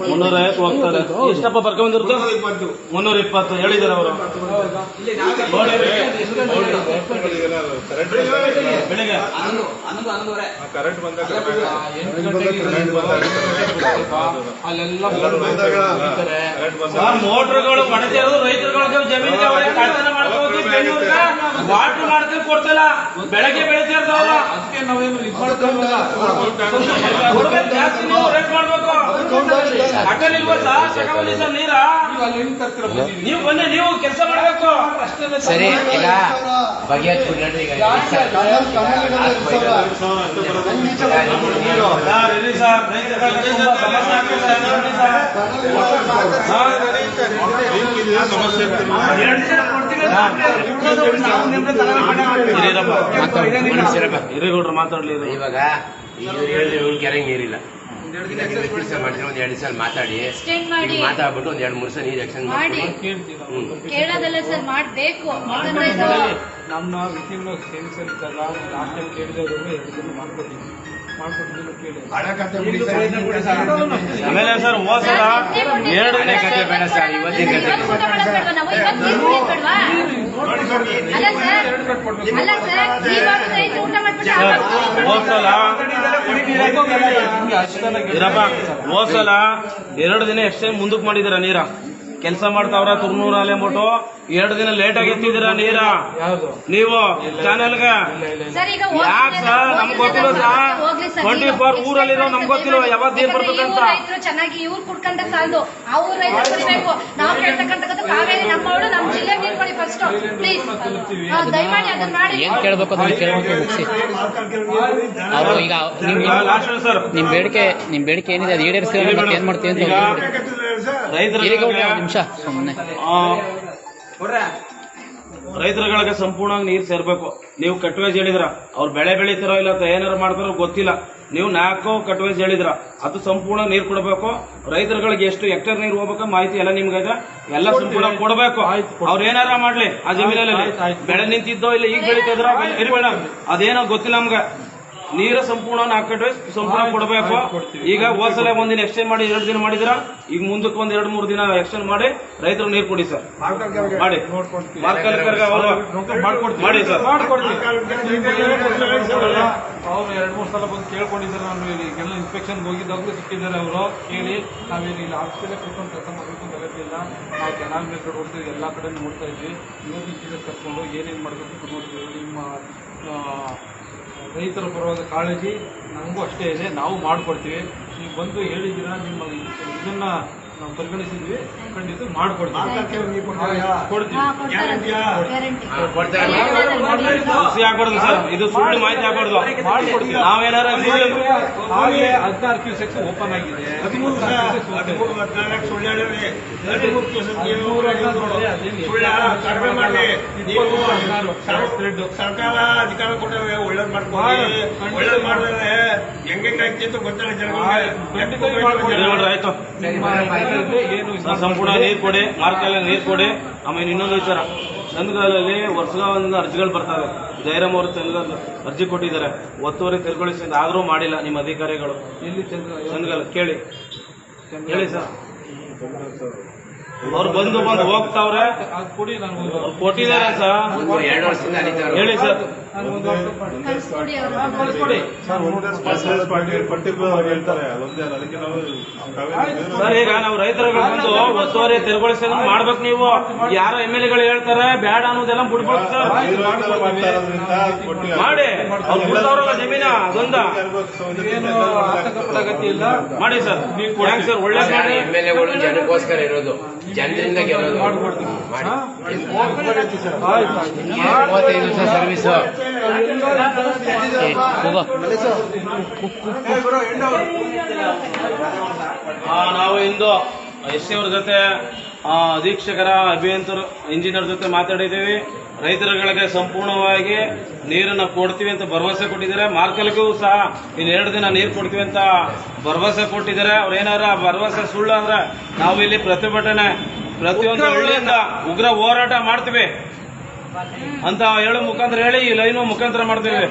ಮುನ್ನೂರ ಐವತ್ತು ಹೋಗ್ತಾರೆ ಎಷ್ಟಪ್ಪ ಬರ್ಕೊಂಡಿರ್ತು ಮುನ್ನೂರ ಇಪ್ಪತ್ತು. ಹೇಳಿದಾರೆ ಅವರು. ಬೆಳಿಗ್ಗೆ. ಕರೆಂಟ್ ಬಂದಾಗ ಮೋಟ್ರ್ಗಳು ಹೊಡೆದಿರೋದು ರೈತರುಗಳಿಗೆ ಜಮೀನಿಗೆ ವಾಟರ್ ಮಾಡ್ಕೊಂಡು ಕೊಡ್ತಲ್ಲ. ಬೆಳಗ್ಗೆ ಬೆಳಿತಾ ಇರ್ತಾವಲ್ಲ ಅದಕ್ಕೆ ನಾವೇನು ಜಾಸ್ತಿ ನೀವು ರೇಟ್ ಮಾಡ್ಬೇಕು ಅಟಲ್ ಇಲ್ವಾ ಸರ್ ತಗೊಂಬನ್ನಿ ಸರ್ ನೀರ ನೀವು ಕೆಲಸ ಮಾಡಬೇಕು ಸರಿ ಈಗ ಈಗ. ಹಿರೇಗೌಡ್ರು ಮಾತಾಡ್ಲಿ ಇರು. ಇವಾಗ ಇವ್ರು ಹೇಳಿದ್ರೆ ಇವ್ರು ಕೆರೆಗೆ ನೀರಿಲ್ಲ ಒಂದ್ ಎರಡು ಸಲ ಮಾತಾಡಿ. ಮಾತಾಡ್ಬಿಟ್ಟು ಒಂದ್ ಎರಡು ಮೂರು ಸಲ ನೀರು ಮಾಡಿ. ಕೇಳೋದಲ್ಲ ಸರ್ ಮಾಡಬೇಕು. ನಮ್ಮ ವಿತಿನ್ ಸೆನ್ಸರ್ ಇದ್ದಾಗ ಲಾಸ್ಟ್ ಟೈಮ್ ಕೇಳಿದವರು ಮಾಡ್ಕೊಟ್ಟಿದ್ವಿ. ಆಮೇಲೆ ಸರ್ ಹೋಸಲ ಎರಡು ಕತೆ ಬೇಡ ಸರ್ ಇವತ್ತಿನ ಕತೆ ಹೋಸಲ ಇರಪ್ಪ ಎರಡು ದಿನ ಎಕ್ಸ್ಚೇಂಜ್ ಮುಂದಕ್ಕೆ ಮಾಡಿದಿರ ನೀರ? ಕೆಲಸ ಮಾಡ್ತಾವ್ರ ತುರ್ನೂರ ಅಲೆಂಬಿಟ್ಟು ಎರಡು ದಿನ ಲೇಟ್ ಆಗಿ ಎತ್ತಿದಿರ ನೀರ? ನೀವು ಚಾನೆಲ್ಗ? ಸರ್ ಈಗ ಹೋಗ್ಲಿ ಯಾಕೆ ಸರ್ ನಮ್ಗೆ ಗೊತ್ತಿಲ್ಲ ಸರ್ ಟ್ವೆಂಟಿ ಫೋರ್ ಊರಲ್ಲಿರೋ ನಮ್ಗೆ ಗೊತ್ತಿಲ್ಲ ಯಾವತ್ತು ನೀರ್ ಬರ್ಬೇಕಂತ ಚೆನ್ನಾಗಿ ಇವ್ರು ಕುಡ್ಕೊಂಡ್ರೆ ಸಾಲದು. ಅವ್ರ ರೈತರು ಕುಡಿಬೇಕು. ನಾವು ಕೇಳ್ತಕ್ಕಂಥದ್ದು ಕಾವೇರಿ ನಮ್ಮವಳು ನಮ್ಮ ಜಿಲ್ಲೆ ನೀರು ಕೊಡಿ ಫಸ್ಟ್ ಪ್ಲೀಸ್ ದಯಮಾಡಿ ಅದನ್ನ ಮಾಡಿ. ಏನ್ ಕೇಳ್ಬೇಕು ಅದನ್ನ ಕೇಳ್ಬೇಕು ಮುಗಿಸಿ. ಅವರು ಈಗ ನಿಮ್ ಲಾಸ್ಟ್ ಸರ್. ನಿಮ್ ಬೇಡಿಕೆ ನಿಮ್ ಬೇಡಿಕೆ ಏನಿದೆ? ಅದು ಈಡೇರಿಸಿದ್ರೆ ಮತ್ತೆ ಏನ್ ಮಾಡ್ತೀವಿ ಅಂತ ನಿಮಿಷ ಸುಮ್ಮನೆ ರೈತರುಗಳಿಗೆ ಸಂಪೂರ್ಣವಾಗಿ ನೀರು ಸೇರ್ಬೇಕು. ನೀವು ಕಟ್ವೇಜ್ ಹೇಳಿದ್ರ ಅವ್ರು ಬೆಳೆ ಬೆಳಿತಾರೋ ಇಲ್ಲ ಅಥವಾ ಏನಾರು ಮಾಡ್ತಾರೋ ಗೊತ್ತಿಲ್ಲ. ನೀವು ನಾಲ್ಕು ಕಟ್ವೇಜ್ ಹೇಳಿದ್ರ ಅದು ಸಂಪೂರ್ಣ ನೀರು ಕೊಡಬೇಕು. ರೈತರುಗಳಿಗೆ ಎಷ್ಟು ಹೆಕ್ಟೇರ್ ನೀರು ಹೋಗ್ಬೇಕು ಮಾಹಿತಿ ಎಲ್ಲ ನಿಮ್ಗೆ ಇದೆ. ಎಲ್ಲ ಸಂಪೂರ್ಣ ಕೊಡಬೇಕು. ಅವ್ರ ಏನಾರ ಮಾಡ್ಲಿ ಆ ಜಮೀನಲ್ಲಿ. ಬೆಳೆ ನಿಂತಿದ್ದೋ ಇಲ್ಲ ಈಗ ಬೆಳಿತಿದ್ರ ಇರಿ ಬೇಡ ಅದೇನೋ ಗೊತ್ತಿಲ್ಲ ನಮ್ಗೆ. ನೀರು ಸಂಪೂರ್ಣ ನಾಲ್ಕು ಸಂಪೂರ್ಣ ಕೊಡಬೇಕು ಈಗ ಹೋದ್ಸಲ ಒಂದಿನ ಎಕ್ಸ್ಟೆಂಡ್ ಮಾಡಿ ಎರಡು ದಿನ ಮಾಡಿದ್ರ? ಈಗ ಮುಂದಕ್ಕೆ ಒಂದ್ ಎರಡು ಮೂರು ದಿನ ಎಕ್ಸ್ಟೆಂಡ್ ಮಾಡಿ ರೈತರು ನೀರು ಕೊಡಿ ಸರ್. ಮಾಡಿ. ಮಾಡಿ ಸರ್. ಅವ್ರು ಎರಡು ಮೂರು ಸಲ ಬಂದು ಕೇಳ್ಕೊಂಡಿದ್ದಾರೆ. ನಾನು ಈಗೆಲ್ಲ ಇನ್ಸ್ಪೆಕ್ಷನ್ಗೆ ಹೋಗಿದ್ದಾಗಲೂ ಸಿಕ್ಕಿದ್ದಾರೆ ಅವರು. ಕೇಳಿ ನಾವೇನು ಇಲ್ಲಿ ಆಫೀಸಲ್ಲೇ ಕೂತ್ಕೊಂಡು ಕೆಲಸ ಮಾಡಬೇಕು ಅಂತ ಅಗತ್ಯ ನಾವು ಕೆನಾಲ್ ಮೇಲ್ಗಡೆ ಹೋಗ್ತೀವಿ. ಎಲ್ಲ ಕಡೆ ನೋಡ್ತಾ ಇದ್ವಿ. ಇವತ್ತು ಇಂಜಿನಿಯರ್ ಕರ್ಕೊಂಡು ಏನೇನು ಮಾಡಬೇಕು ನೋಡ್ತೀವಿ. ನಿಮ್ಮ ರೈತರ ಪರವಾದ ಕಾಳಜಿ ನಮಗೂ ಅಷ್ಟೇ ಇದೆ. ನಾವು ಮಾಡಿಕೊಡ್ತೀವಿ ನೀವು ಬಂದು ಹೇಳಿದ್ದೀರಾ ನಿಮ್ಮ ಇದನ್ನ ನಾವು ಪರಿಗಣಿಸಿದ್ವಿ ಖಂಡಿತ ಮಾಡಿಕೊಡ್ತೀವಿ. ಕೊಡ್ತೀವಿ. ಹಾ, ಕೊಡ್ತಾರೆ. ಗ್ಯಾರಂಟಿ ಸುಸಿ ಆಗ್ಬಾರ್ದು ಸರ್. ಇದು ಸುಳ್ಳು ಮಾಹಿತಿ ಆಗ್ಬಾರ್ದು. ಮಾಡ್ಕೊಡ್ತೀವಿ. ನಾವೇನಾರ ಹಾಗೆ ಹದಿನಾರು ಕ್ಯೂಸೆಕ್ಸ್ ಓಪನ್ ಆಗಿದೆ. ಹದಿಮೂರು ಸರ್ಕಾರ ಅಧಿಕಾರ ಕೊಟ್ಟರೆ ಒಳ್ಳೇದು ಮಾಡ್ಕೊಳ್ಳಿ ಒಳ್ಳೇದು ಮಾಡಿದ್ರೆ ಹೆಂಗೆ ಅಂತ ಗೊತ್ತಿಲ್ಲ ಜನಗಳಿಗೆ. ಆಯ್ತು. ಸಂಪೂರ್ಣ ನೀರು ಕೊಡಿ ಮಾರ್ಕೆಲ್ಲ ನೀರು ಕೊಡಿ. ಆಮೇಲೆ ಇನ್ನೊಂದು ವಿಚಾರ. ಚಂದಗಾಲಲ್ಲಿ ವರ್ಷಗಾಲದಿಂದ ಅರ್ಜಿಗಳು ಬರ್ತವೆ. ಜಯರಾಮ್ ಅವರು ಚಂದಗಾಲ ಅರ್ಜಿ ಕೊಟ್ಟಿದ್ದಾರೆ. ಒತ್ತುವರಿ ತಿರುಗೊಳಿಸಿ ಆದರೂ ಮಾಡಿಲ್ಲ ನಿಮ್ಮ ಅಧಿಕಾರಿಗಳು. ಎಲ್ಲಿ ಚಂದ್ರ ಚಂದಗಾಲ ಕೇಳಿ. ಹೇಳಿ ಸರ್. ಅವ್ರು ಬಂದು ಬಂದು ಹೋಗ್ತಾವ್ರೆ. ಕೊಟ್ಟಿದ್ದಾರೆ ಸರ್. ಹೇಳಿ ಸರ್. ಸರ್ ಈಗ ನಾವು ರೈತರ ಬಂದು ಒತ್ತುವರಿ ತಿರುಗೊಳಿಸಿ ಮಾಡ್ಬೇಕು ನೀವು. ಯಾರ ಎಂ ಎಲ್ ಎಗಳು ಹೇಳ್ತಾರೆ ಬೇಡ ಅನ್ನೋದೆಲ್ಲ ಬಿಡ್ಬೇಕು ಸರ್. ಮಾಡಿ. ಅವ್ರು ಜಮೀನ ಅದೊಂದ. ಏನು ಆತಂಕ ಪಡೋಗತ್ಯ ಇಲ್ಲ. ಮಾಡಿ ಸರ್. ಸರ್ ಒಳ್ಳೆ ಮಾಡಿ. ಎಂ ಎಲ್ ಎಗಳು ಜನಕ್ಕೋಸ್ಕರ ಇರೋದು. ಜನರಿಂದ ಗೆಲ್ಲೋದು ಮೂವತ್ತೈದು ದಿವಸ ಸರ್ವಿಸ್ ನಾವು ಇಂದು ಎಸ್ ಸಿ ಅವ್ರ ಜೊತೆ ಅಧೀಕ್ಷಕರ ಅಭಿಯಂತರ ಇಂಜಿನಿಯರ್ ಜೊತೆ ಮಾತಾಡಿದ್ದೀವಿ. ರೈತರುಗಳಿಗೆ ಸಂಪೂರ್ಣವಾಗಿ ನೀರನ್ನು ಕೊಡ್ತೀವಿ ಅಂತ ಭರವಸೆ ಕೊಟ್ಟಿದ್ದಾರೆ. ಮಾರ್ಕಲ್ಗೂ ಸಹ ಇನ್ನು ಎರಡು ದಿನ ನೀರು ಕೊಡ್ತೀವಿ ಅಂತ ಭರವಸೆ ಕೊಟ್ಟಿದ್ದಾರೆ. ಅವ್ರು ಏನಾರ ಭರವಸೆ ಸುಳ್ಳು ಅಂದ್ರೆ ನಾವು ಇಲ್ಲಿ ಪ್ರತಿಭಟನೆ ಪ್ರತಿಯೊಂದು ಹಳ್ಳಿಯಿಂದ ಉಗ್ರ ಹೋರಾಟ ಮಾಡ್ತೀವಿ. ಅಂತ ಹೇಳೋ ಮುಖಾಂತರ ಹೇಳಿ ಈ ಲೈನು ಮುಖಾಂತರ ಮಾಡ್ತೀವಿ.